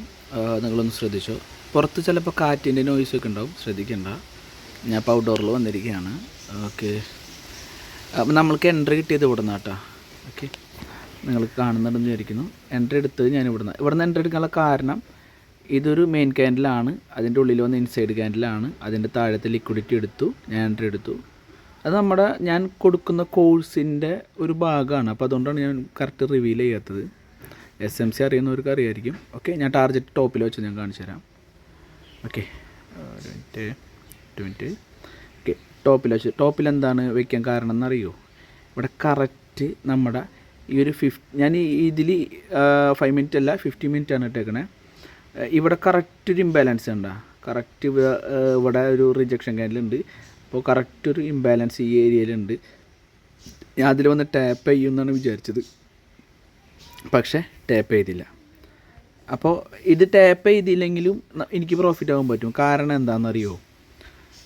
നിങ്ങളൊന്ന് ശ്രദ്ധിച്ചോ. പുറത്ത് ചിലപ്പോൾ കാറ്റിന്റെ നോയ്സ് ഒക്കെ ഉണ്ടാവും. ശ്രദ്ധിക്കണ്ട. ഞാൻ ഇപ്പോൾ ഔട്ട്ഡോറിൽ വന്നിരിക്കുകയാണ്. ഓക്കെ അപ്പം നമ്മൾക്ക് എൻട്രി കിട്ടിയത് ഇവിടെ നിന്നാട്ടാ ഓക്കെ നിങ്ങൾ കാണുന്നുണ്ടെന്ന് വിചാരിക്കുന്നു. എൻട്രി എടുത്തത് ഞാൻ ഇവിടുന്ന്. ഇവിടുന്ന് ഇവിടെ എൻട്രി എടുക്കാനുള്ള കാരണം ഇതൊരു മെയിൻ ക്യാൻഡിലാണ് അതിന്റെ ഉള്ളിൽ വന്ന് ഇൻസൈഡ് ക്യാൻഡിലാണ് അതിന്റെ താഴത്തെ ലിക്വിഡിറ്റി എടുത്തു. ഞാൻ എൻട്രി എടുത്തു. അത് നമ്മുടെ ഞാൻ കൊടുക്കുന്ന കോഴ്സിന്റെ ഒരു ഭാഗമാണ്. അപ്പോൾ അതുകൊണ്ടാണ് ഞാൻ കറക്റ്റ് റിവീൽ ചെയ്യാത്തത്. എസ് എം സി അറിയുന്നവർക്ക് അറിയായിരിക്കും. ഓക്കെ ഞാൻ ടാർജറ്റ് ടോപ്പിൽ വെച്ച് ഞാൻ കാണിച്ചു തരാം. ഓക്കെ ഒരു മിനിറ്റ് മിനിറ്റ് ഓക്കെ ടോപ്പിൽ വെച്ച് ടോപ്പിൽ എന്താണ് വയ്ക്കാൻ കാരണം എന്നറിയോ? ഇവിടെ കറക്റ്റ് നമ്മുടെ ഈ ഒരു ഫിഫ് ഞാൻ ഇതിൽ ഫൈവ് മിനിറ്റ് അല്ല ഫിഫ്റ്റി മിനിറ്റ് ആണ് ഇട്ടേക്കണേ. ഇവിടെ കറക്റ്റ് ഒരു ഇംബാലൻസ് ഉണ്ടാ കറക്റ്റ് ഇവിടെ ഒരു റിജക്ഷൻ ക്യാൻഡിലുണ്ട് അപ്പോൾ കറക്റ്റ് ഒരു ഇംബാലൻസ് ഈ ഏരിയയിലുണ്ട് ഞാൻ അതിൽ വന്ന് ടാപ്പ് ചെയ്യുമെന്നാണ് വിചാരിച്ചത്. പക്ഷേ ടാപ്പ് ചെയ്തില്ല. അപ്പോൾ ഇത് ടാപ്പ് ചെയ്തില്ലെങ്കിലും എനിക്ക് പ്രോഫിറ്റ് ആകാൻ പറ്റും. കാരണം എന്താണെന്നറിയോ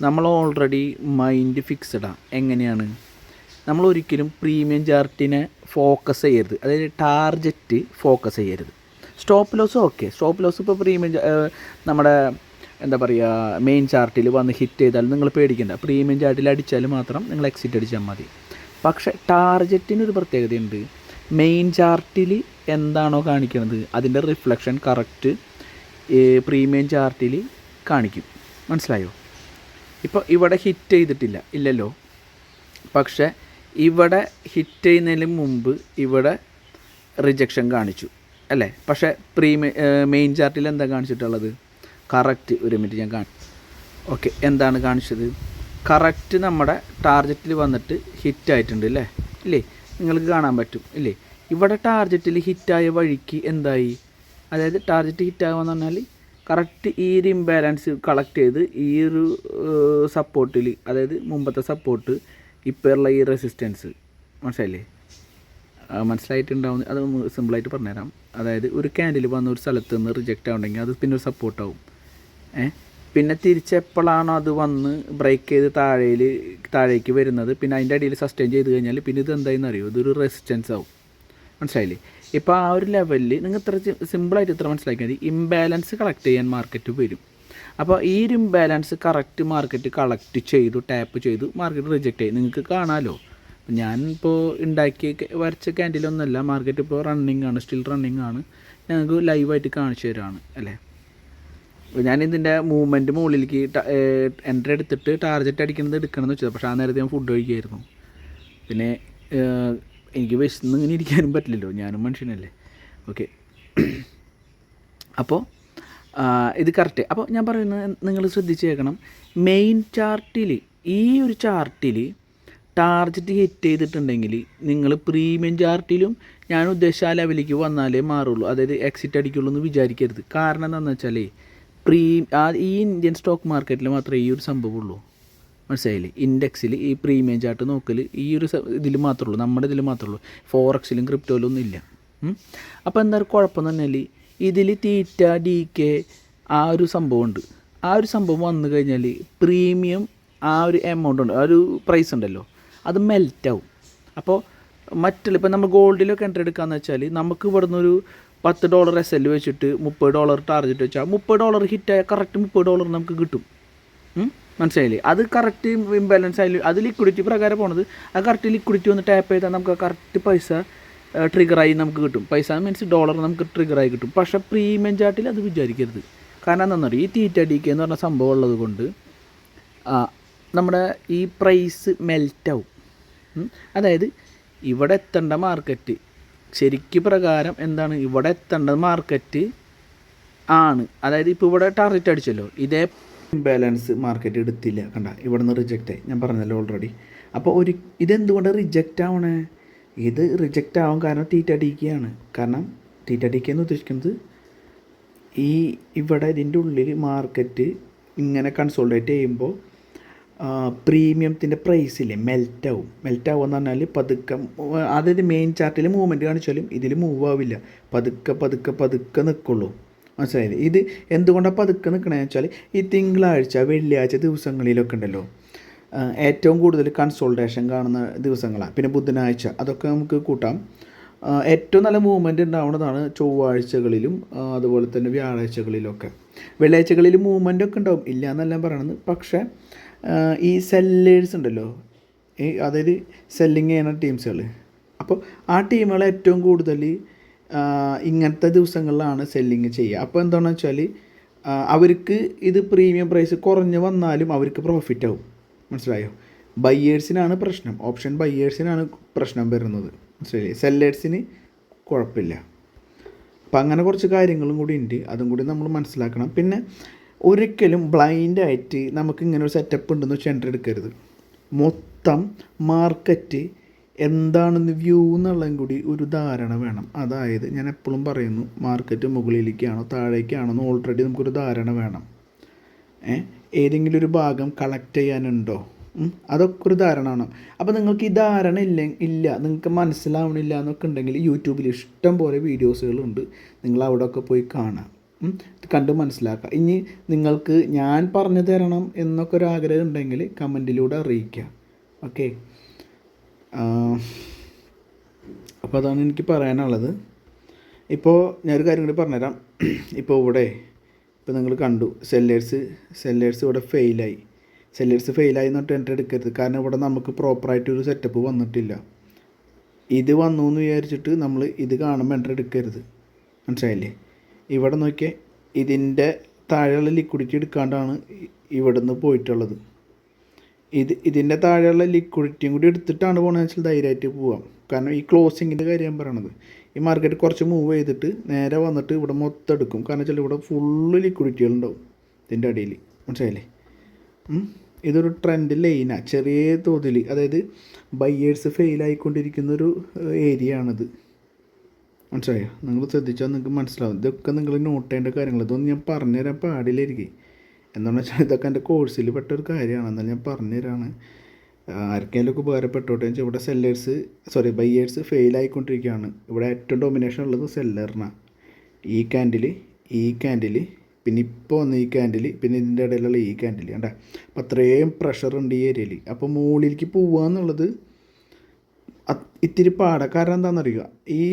നമ്മൾ ഓൾറെഡി മൈൻഡ് ഫിക്സഡാണ് എങ്ങനെയാണ്? നമ്മൾ ഒരിക്കലും പ്രീമിയം ചാർട്ടിനെ ഫോക്കസ് ചെയ്യരുത്. അതായത് ടാർജറ്റ് ഫോക്കസ് ചെയ്യരുത്. Stop loss okay stop loss ഇപ്പോൾ പ്രീമിയം നമ്മുടെ എന്താ പറയുക മെയിൻ ചാർട്ടിൽ വന്ന് ഹിറ്റ് ചെയ്താലും നിങ്ങൾ പേടിക്കണ്ട. പ്രീമിയം ചാർട്ടിൽ അടിച്ചാൽ മാത്രം നിങ്ങൾ എക്സിറ്റ് അടിച്ചാൽ മതി. പക്ഷേ ടാർജറ്റിനൊരു പ്രത്യേകതയുണ്ട്. മെയിൻ ചാർട്ടിൽ എന്താണോ കാണിക്കുന്നത് അതിന്റെ റിഫ്ലക്ഷൻ കറക്റ്റ് പ്രീമിയം ചാർട്ടിൽ കാണിക്കും. മനസ്സിലായോ? ഇപ്പോൾ ഇവിടെ ഹിറ്റ് ചെയ്തിട്ടില്ല. ഇല്ലല്ലോ. പക്ഷേ ഇവിടെ ഹിറ്റ് ചെയ്യുന്നതിന് മുമ്പ് ഇവിടെ റിജക്ഷൻ കാണിച്ചു. അല്ലേ? പക്ഷേ പ്രീ മെയിൻ ചാർട്ടിൽ എന്താ കാണിച്ചിട്ടുള്ളത്? കറക്റ്റ് ഒരു മിനിറ്റ് ഞാൻ കാണി ഓക്കെ എന്താണ് കാണിച്ചത്? കറക്റ്റ് നമ്മുടെ ടാർജറ്റിൽ വന്നിട്ട് ഹിറ്റ് ആയിട്ടുണ്ട് അല്ലേ ഇല്ലേ? നിങ്ങൾക്ക് കാണാൻ പറ്റും ഇല്ലേ? ഇവിടെ ടാർജറ്റിൽ ഹിറ്റായ വഴിക്ക് എന്തായി? അതായത് ടാർജറ്റ് ഹിറ്റാകുമെന്ന് പറഞ്ഞാൽ കറക്റ്റ് ഈ ഒരു ഇംബാലൻസ് കളക്ട് ചെയ്ത് ഈ ഒരു സപ്പോർട്ടിൽ അതായത് മുമ്പത്തെ സപ്പോർട്ട് ഇപ്പോഴുള്ള ഈ റെസിസ്റ്റൻസ് മനസ്സിലായില്ലേ? മനസ്സിലായിട്ടുണ്ടാവും. അത് സിമ്പിളായിട്ട് പറഞ്ഞുതരാം. അതായത് ഒരു ക്യാൻഡിൽ വന്ന ഒരു സ്ഥലത്ത് നിന്ന് റിജക്റ്റ് ആവുണ്ടെങ്കിൽ അത് പിന്നെ ഒരു സപ്പോർട്ടാവും ഏഹ് പിന്നെ തിരിച്ചെപ്പോഴാണോ അത് വന്ന് ബ്രേക്ക് ചെയ്ത് താഴേൽ താഴേക്ക് വരുന്നത്? പിന്നെ അതിന്റെ അടിയിൽ സസ്റ്റെയിൻ ചെയ്ത് കഴിഞ്ഞാൽ പിന്നെ ഇത് എന്തായെന്ന് അറിയോ ഇതൊരു റെസിസ്റ്റൻസ് ആവും. മനസ്സിലായില്ലേ? ഇപ്പോൾ ആ ഒരു ലെവലിൽ നിങ്ങൾ ഇത്ര സിമ്പിളായിട്ട് ഇത്ര മനസ്സിലാക്കിയാൽ മതി. ഇംബാലൻസ് കളക്ട് ചെയ്യാൻ മാർക്കറ്റ് വരും. അപ്പോൾ ഈ ഒരു ഇംബാലൻസ് കറക്റ്റ് മാർക്കറ്റ് കളക്ട് ചെയ്തു ടാപ്പ് ചെയ്തു മാർക്കറ്റ് റിജക്റ്റ് ചെയ്തു നിങ്ങൾക്ക് കാണാമല്ലോ ഞാൻ ഇപ്പോൾ ഉണ്ടാക്കിയ ക- വരച്ച ക്യാൻഡിലൊന്നുമല്ല മാർക്കറ്റ് ഇപ്പോൾ റണ്ണിങ് ആണ് സ്റ്റിൽ റണ്ണിങ് ആണ്. ഞങ്ങൾക്ക് ലൈവായിട്ട് കാണിച്ചു തരാണ് അല്ലേ? ഞാൻ ഇതിന്റെ മൂവ്മെന്റ് മുകളിലേക്ക് എൻട്രി എടുത്തിട്ട് ടാർജറ്റ് അടിക്കുന്നത് എടുക്കണമെന്ന് വെച്ചത്. പക്ഷേ ആ നേരത്തെ ഞാൻ ഫുഡ് കഴിക്കുമായിരുന്നു പിന്നെ എനിക്ക് വിശന്ന് ഇങ്ങനെ ഇരിക്കാനും പറ്റില്ലല്ലോ. ഞാനും മനുഷ്യനല്ലേ. ഓക്കെ അപ്പോൾ ഇത് കറക്റ്റ് അപ്പോൾ ഞാൻ പറയുന്നത് നിങ്ങൾ ശ്രദ്ധിച്ചേക്കണം. മെയിൻ ചാർട്ടിൽ ഈ ഒരു ചാർട്ടിൽ ടാർജറ്റ് ഹിറ്റ് ചെയ്തിട്ടുണ്ടെങ്കിൽ നിങ്ങൾ പ്രീമിയം ചാർട്ടിലും ഞാൻ ഉദ്ദേശിച്ച ലെവലിലേക്ക് വന്നാലേ മാറുള്ളൂ. അതായത് എക്സിറ്റ് അടിക്കുള്ളൂ എന്ന് വിചാരിക്കരുത്. കാരണം എന്താണെന്ന് വെച്ചാൽ പ്രീ ആ ഈ ഇന്ത്യൻ സ്റ്റോക്ക് മാർക്കറ്റിൽ മാത്രമേ ഈ ഒരു സംഭവമുള്ളൂ. മനസ്സിലായില്ലേ? ഇൻഡെക്സിൽ ഈ പ്രീമിയം ചാർട്ട് നോക്കൽ ഈ ഒരു ഇതിൽ മാത്രമേ ഉള്ളൂ. നമ്മുടെ ഇതിൽ മാത്രമേ ഉള്ളൂ. ഫോറക്സിലും ക്രിപ്റ്റോയിലും ഒന്നും ഇല്ല അപ്പോൾ എന്താ കുഴപ്പം എന്ന് പറഞ്ഞാൽ ഇതിൽ തീറ്റ ഡി കെ ആ ഒരു സംഭവമുണ്ട്. ആ ഒരു സംഭവം വന്നു കഴിഞ്ഞാൽ പ്രീമിയം ആ ഒരു എമൗണ്ട് ഉണ്ട്. ആ ഒരു പ്രൈസ് ഉണ്ടല്ലോ. അത് മെൽറ്റാവും അപ്പോൾ മറ്റുള്ള ഇപ്പോൾ നമ്മൾ ഗോൾഡിലൊക്കെ എൻട്രി എടുക്കാന്ന് വെച്ചാൽ നമുക്ക് ഇവിടുന്ന് ഒരു പത്ത് ഡോളർ എസ് എൽ വെച്ചിട്ട് മുപ്പത് ഡോളർ ടാർജറ്റ് വെച്ചാൽ മുപ്പത് ഡോളർ ഹിറ്റായ കറക്റ്റ് മുപ്പത് ഡോളർ നമുക്ക് കിട്ടും? മനസ്സിലായില്ലേ? അത് കറക്റ്റ് ഇംബാലൻസ് ആയാലും അത് ലിക്വിഡിറ്റി പ്രകാരം പോണത് ആ കറക്റ്റ് ലിക്വിഡിറ്റി ഒന്ന് ടാപ്പ് ചെയ്താൽ നമുക്ക് ആ കറക്റ്റ് പൈസ ട്രിഗറായി നമുക്ക് കിട്ടും. പൈസ മീൻസ് ഡോളർ നമുക്ക് ട്രിഗറായി കിട്ടും. പക്ഷേ പ്രീമിയം ചാർട്ടിൽ അത് വിചാരിക്കരുത്. കാരണം എന്താണെന്ന് പറയുക ഈ തീറ്റ ഡി കെ എന്ന് പറഞ്ഞ സംഭവം ഉള്ളത് കൊണ്ട് നമ്മുടെ ഈ പ്രൈസ് മെൽറ്റാവും അതായത് ഇവിടെ എത്തേണ്ട മാർക്കറ്റ് ശരിക്ക് പ്രകാരം എന്താണ്? ഇവിടെ എത്തേണ്ട മാർക്കറ്റ് ആണ്. അതായത് ഇപ്പോൾ ഇവിടെ ടാർഗറ്റ് അടിച്ചല്ലോ. ഇതേ ബാലൻസ് മാർക്കറ്റ് എടുത്തില്ല. കണ്ട ഇവിടെ നിന്ന് റിജക്റ്റ് ആയി. ഞാൻ പറഞ്ഞല്ലോ ഓൾറെഡി അപ്പോൾ ഒരു ഇതെന്തുകൊണ്ട് റിജക്റ്റ് ആവണേ? ഇത് റിജക്റ്റ് ആവാൻ കാരണം തീറ്റ ഡിക്കയാണ് കാരണം തീറ്റ ഡിക്ക എന്ന് ഉദ്ദേശിക്കുന്നത് ഈ ഇവിടെ ഇതിന്റെ ഉള്ളിൽ മാർക്കറ്റ് ഇങ്ങനെ കൺസോൾട്ടേറ്റ് ചെയ്യുമ്പോൾ പ്രീമിയത്തിന്റെ പ്രൈസില്ലേ? മെൽറ്റാവും. മെൽറ്റാവുക എന്ന് പറഞ്ഞാൽ പതുക്കെ അതായത് മെയിൻ ചാർട്ടിൽ മൂവ്മെന്റ് കാണിച്ചാലും ഇതിൽ മൂവ് ആവില്ല. പതുക്കെ പതുക്കെ പതുക്കെ നിൽക്കുള്ളൂ മനസ്സിലായില്ലേ? ഇത് എന്തുകൊണ്ടാണ് പതുക്കെ നിൽക്കണമെന്ന് വെച്ചാൽ ഈ തിങ്കളാഴ്ച വെള്ളിയാഴ്ച ദിവസങ്ങളിലൊക്കെ ഉണ്ടല്ലോ. ഏറ്റവും കൂടുതൽ കൺസോൾട്ടേഷൻ കാണുന്ന ദിവസങ്ങളാണ് പിന്നെ ബുധനാഴ്ച അതൊക്കെ നമുക്ക് കൂട്ടാം. ഏറ്റവും നല്ല മൂവ്മെന്റ് ഉണ്ടാവുന്നതാണ് ചൊവ്വാഴ്ചകളിലും അതുപോലെ തന്നെ വ്യാഴാഴ്ചകളിലൊക്കെ. വെള്ളിയാഴ്ചകളിൽ മൂവ്മെന്റ് ഒക്കെ ഉണ്ടാവും. ഇല്ല എന്നല്ല പറയണത്. പക്ഷേ ഈ സെല്ലേഴ്സ് ഉണ്ടല്ലോ. ഈ അതായത് സെല്ലിങ് ചെയ്യുന്ന ടീംസുകൾ അപ്പോൾ ആ ടീമുകൾ ഏറ്റവും കൂടുതൽ ഇങ്ങനത്തെ ദിവസങ്ങളിലാണ് സെല്ലിങ് ചെയ്യുക. അപ്പോൾ എന്താണെന്ന് വെച്ചാൽ അവർക്ക് ഇത് പ്രീമിയം പ്രൈസ് കുറഞ്ഞ് വന്നാലും അവർക്ക് പ്രോഫിറ്റ് ആവും. മനസ്സിലായോ? ബയ്യേഴ്സിനാണ് പ്രശ്നം. ഓപ്ഷൻ ബയ്യേഴ്സിനാണ് പ്രശ്നം വരുന്നത്. മനസ്സിലായില്ലേ? സെല്ലേഴ്സിന് കുഴപ്പമില്ല. അപ്പം അങ്ങനെ കുറച്ച് കാര്യങ്ങളും കൂടി ഉണ്ട്. അതും കൂടി നമ്മൾ മനസ്സിലാക്കണം. പിന്നെ ഒരിക്കലും ബ്ലൈൻഡായിട്ട് നമുക്ക് ഇങ്ങനെ ഒരു സെറ്റപ്പ് ഉണ്ടെന്ന് വെച്ച് എന്റർ എടുക്കരുത്. മൊത്തം മാർക്കറ്റ് എന്താണെന്ന് വ്യൂ എന്നുള്ളതും കൂടി ഒരു ധാരണ വേണം. അതായത് ഞാൻ എപ്പോഴും പറയുന്നു മാർക്കറ്റ് മുകളിലേക്കാണോ താഴേക്കാണോ എന്ന് ഓൾറെഡി നമുക്കൊരു ധാരണ വേണം. ഏതെങ്കിലും ഒരു ഭാഗം കളക്ട് ചെയ്യാനുണ്ടോ? അതൊക്കെ ഒരു ധാരണ ആണ് അപ്പോൾ നിങ്ങൾക്ക് ഈ ധാരണ ഇല്ല ഇല്ല നിങ്ങൾക്ക് മനസ്സിലാവണില്ല എന്നൊക്കെ ഉണ്ടെങ്കിൽ യൂട്യൂബിൽ ഇഷ്ടം പോലെ വീഡിയോസുകളുണ്ട് നിങ്ങൾ അവിടെയൊക്കെ പോയി കാണാം. കണ്ട് മനസ്സിലാക്കുക ഇനി നിങ്ങൾക്ക് ഞാൻ പറഞ്ഞു തരണം എന്നൊക്കെ ഒരു ആഗ്രഹം ഉണ്ടെങ്കിൽ കമന്റിലൂടെ അറിയിക്കുക. ഓക്കെ? അപ്പോൾ അതാണ് എനിക്ക് പറയാനുള്ളത്. ഇപ്പോൾ ഞാനൊരു കാര്യം കൂടി പറഞ്ഞുതരാം. ഇപ്പോൾ ഇവിടെ ഇപ്പോൾ നിങ്ങൾ കണ്ടു സെല്ലേഴ്സ് സെല്ലേഴ്സ് ഇവിടെ ഫെയിലായി സെല്ലേഴ്സ് ഫെയിലായി എന്നിട്ട് എന്റർ എടുക്കരുത്. കാരണം ഇവിടെ നമുക്ക് പ്രോപ്പറായിട്ട് ഒരു സെറ്റപ്പ് വന്നിട്ടില്ല. ഇത് വന്നു എന്ന് വിചാരിച്ചിട്ട് നമ്മൾ ഇത് കാണുമ്പോൾ എന്റർ എടുക്കരുത്. മനസ്സിലായില്ലേ? ഇവിടെ നോക്കിയേ ഇതിന്റെ താഴെയുള്ള ലിക്വിഡിറ്റി എടുക്കാണ്ടാണ് ഇവിടെ ഇവിടുന്ന് പോയിട്ടുള്ളത്. ഇത് ഇതിന്റെ താഴെയുള്ള ലിക്വിഡിറ്റിയും കൂടി എടുത്തിട്ടാണ് പോകണമെന്ന് വെച്ചാൽ ധൈര്യമായിട്ട് പോവാം. കാരണം ഈ ക്ലോസിങ്ങിന്റെ കാര്യം പറയണത്. ഈ മാർക്കറ്റ് കുറച്ച് മൂവ് ചെയ്തിട്ട് നേരെ വന്നിട്ട് ഇവിടെ മൊത്തം എടുക്കും. കാരണം വെച്ചാൽ ഇവിടെ ഫുള്ള് ലിക്വിഡിറ്റികളുണ്ടാവും ഇതിന്റെ അടിയിൽ. മനസ്സിലായില്ലേ. ഇതൊരു ട്രെൻഡ് ലൈനാണ് ചെറിയ തോതിൽ. അതായത് ബയ്യേഴ്സ് ഫെയിലായിക്കൊണ്ടിരിക്കുന്ന ഒരു ഏരിയ ആണിത്. മനസ്സിലായോ? നിങ്ങൾ ശ്രദ്ധിച്ചാൽ നിങ്ങൾക്ക് മനസ്സിലാവും. ഇതൊക്കെ നിങ്ങൾ നോട്ട് ചെയ്യേണ്ട കാര്യങ്ങൾ. ഇതൊന്നും ഞാൻ പറഞ്ഞുതരാൻ പാടില്ലായിരിക്കും. എന്താണെന്ന് വെച്ചാൽ ഇതൊക്കെ എന്റെ കോഴ്സിൽ പെട്ട ഒരു കാര്യമാണ്. എന്നാലും ഞാൻ പറഞ്ഞുതരാണ്. ആർക്കെങ്കിലും ഒക്കെ ഉപകാരപ്പെട്ടോട്ടെ. വെച്ചാൽ ഇവിടെ സെല്ലേഴ്സ് സോറി ബയ്യേഴ്സ് ഫെയിലായിക്കൊണ്ടിരിക്കുകയാണ് ഇവിടെ ഏറ്റവും ഡൊമിനേഷൻ ഉള്ളത് സെല്ലറിനാണ് ഈ ക്യാൻഡിൽ ഈ ക്യാൻഡിൽ പിന്നെ ഇപ്പോൾ വന്ന ഈ ക്യാൻഡിൽ പിന്നെ ഇതിന്റെ ഇടയിലുള്ള ഈ ക്യാൻഡിൽ കണ്ട? അപ്പം അത്രയും പ്രഷർ ഉണ്ട് ഈ ഏരിയയിൽ അപ്പോൾ മുകളിലേക്ക് പോവുക എന്നുള്ളത് ഇത്തിരി പാടാ കാരണം എന്താണെന്നറിയുക? ഈ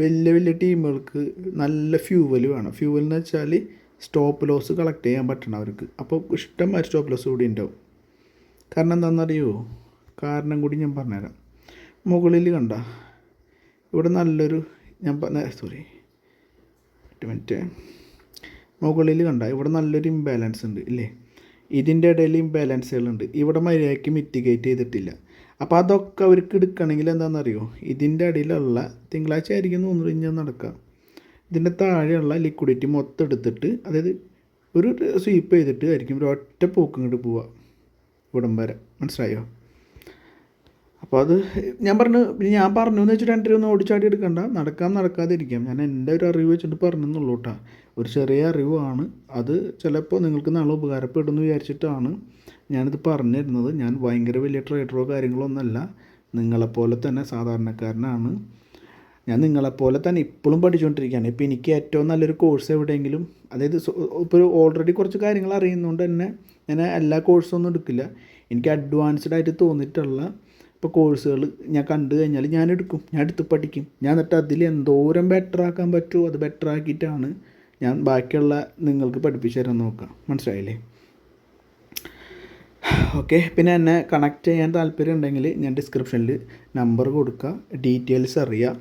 വലിയ വലിയ ടീമുകൾക്ക് നല്ല ഫ്യൂവൽ വേണം. ഫ്യൂവൽ എന്ന് വെച്ചാൽ സ്റ്റോപ്പ് ലോസ് കളക്ട് ചെയ്യാൻ പറ്റണം അവർക്ക്. അപ്പോൾ ഇഷ്ടംമാതിരി സ്റ്റോപ്പ് ലോസ് കൂടി ഉണ്ടാവും. കാരണം എന്താണെന്നറിയോ? കാരണം കൂടി ഞാൻ പറഞ്ഞുതരാം. മുകളിൽ കണ്ട ഇവിടെ നല്ലൊരു ഞാൻ സോറി മറ്റേ മുകളിൽ കണ്ട ഇവിടെ നല്ലൊരു ഇംബാലൻസ് ഉണ്ട് ഇല്ലേ? ഇതിന്റെ ഇടയിൽ ഇംബാലൻസുകളുണ്ട് ഇവിടെ മര്യാദയ്ക്ക് മിറ്റിഗേറ്റ് ചെയ്തിട്ടില്ല. അപ്പോൾ അതൊക്കെ അവർക്ക് എടുക്കണമെങ്കിൽ എന്താണെന്നറിയോ? ഇതിന്റെ അടിയിലുള്ള തിങ്കളാഴ്ച ആയിരിക്കും തോന്നുന്നു ഇഞ്ഞ് നടക്കുക ഇതിന്റെ താഴെയുള്ള ലിക്വിഡിറ്റി മൊത്തം എടുത്തിട്ട് അതായത് ഒരു സ്വീപ്പ് ചെയ്തിട്ട് ആയിരിക്കും ഒരു ഒറ്റ പോക്ക് ഇങ്ങോട്ട് പോവുക. ഇവിടം വരെ. മനസ്സിലായോ? അപ്പോൾ അത് ഞാൻ പറഞ്ഞു പിന്നെ ഞാൻ പറഞ്ഞു എന്ന് വെച്ചിട്ട് രണ്ടര ഒന്ന് ഓടിച്ചാടി എടുക്കണ്ട. നടക്കാം നടക്കാതിരിക്കാം. ഞാൻ എന്റെ ഒരു അറിവ് വെച്ചിട്ട് പറഞ്ഞെന്നുള്ളൂ കേട്ടോ. ഒരു ചെറിയ അറിവാണ്. അത് ചിലപ്പോൾ നിങ്ങൾക്ക് നാളെ ഉപകാരപ്പെടുമെന്ന് വിചാരിച്ചിട്ടാണ് ഞാനിത് പറഞ്ഞിരുന്നത്. ഞാൻ ഭയങ്കര വലിയ ട്രേഡറോ കാര്യങ്ങളോ ഒന്നുമല്ല നിങ്ങളെപ്പോലെ തന്നെ സാധാരണക്കാരനാണ്. ഞാൻ നിങ്ങളെപ്പോലെ തന്നെ ഇപ്പോഴും പഠിച്ചുകൊണ്ടിരിക്കുകയാണ് ഇപ്പോൾ എനിക്ക് ഏറ്റവും നല്ലൊരു കോഴ്സ് എവിടെയെങ്കിലും അതായത് ഇപ്പോൾ ഓൾറെഡി കുറച്ച് കാര്യങ്ങൾ അറിയുന്നതുകൊണ്ട് തന്നെ ഞാൻ എല്ലാ കോഴ്സും ഒന്നും എടുക്കില്ല. എനിക്ക് അഡ്വാൻസ്ഡ് ആയിട്ട് തോന്നിയിട്ടുള്ള ഇപ്പോൾ കോഴ്സുകൾ ഞാൻ കണ്ടു കഴിഞ്ഞാൽ ഞാൻ എടുക്കും. ഞാൻ എടുത്ത് പഠിക്കും. ഞാൻ എന്നിട്ട് അതിൽ എന്തോരം ബെറ്റർ ആക്കാൻ പറ്റുമോ അത് ബെറ്റർ ആക്കിയിട്ടാണ് ഞാൻ ബാക്കിയുള്ള നിങ്ങൾക്ക് പഠിപ്പിച്ചു തരാൻ നോക്കാം. മനസ്സിലായില്ലേ? ഓക്കെ പിന്നെ എന്നെ കണക്ട് ചെയ്യാൻ താല്പര്യം ഉണ്ടെങ്കിൽ ഞാൻ ഡിസ്ക്രിപ്ഷനിൽ നമ്പർ കൊടുക്കുക ഡീറ്റെയിൽസ് അറിയാം.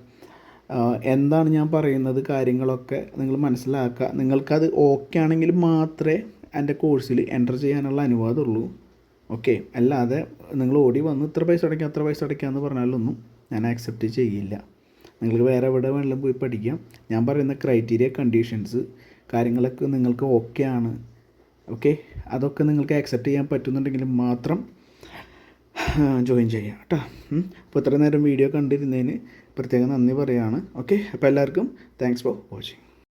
എന്താണ് ഞാൻ പറയുന്നത് കാര്യങ്ങളൊക്കെ നിങ്ങൾ മനസ്സിലാക്കുക. നിങ്ങൾക്കത് ഓക്കെ ആണെങ്കിൽ മാത്രമേ എന്റെ കോഴ്സിൽ എന്റർ ചെയ്യാനുള്ള അനുവാദമുള്ളൂ ഓക്കെ അല്ലാതെ നിങ്ങൾ ഓടി വന്ന് ഇത്ര പൈസ അടയ്ക്കാം അത്ര പൈസ അടയ്ക്കുക എന്ന് പറഞ്ഞാലൊന്നും ഞാൻ ആക്സെപ്റ്റ് ചെയ്യില്ല. നിങ്ങൾക്ക് വേറെ എവിടെ വേണമെങ്കിലും പോയി പഠിക്കാം. ഞാൻ പറയുന്ന ക്രൈറ്റീരിയ കണ്ടീഷൻസ് കാര്യങ്ങളൊക്കെ നിങ്ങൾക്ക് ഓക്കെ ആണ്. ഓക്കെ അതൊക്കെ നിങ്ങൾക്ക് ആക്സെപ്റ്റ് ചെയ്യാൻ പറ്റുന്നുണ്ടെങ്കിൽ മാത്രം ജോയിൻ ചെയ്യാം കേട്ടോ. അപ്പോൾ ഇത്ര നേരം വീഡിയോ കണ്ടിരുന്നതിന് പ്രത്യേകം നന്ദി പറയുകയാണ് ഓക്കെ അപ്പോൾ എല്ലാവർക്കും താങ്ക്സ് ഫോർ വാച്ചിങ്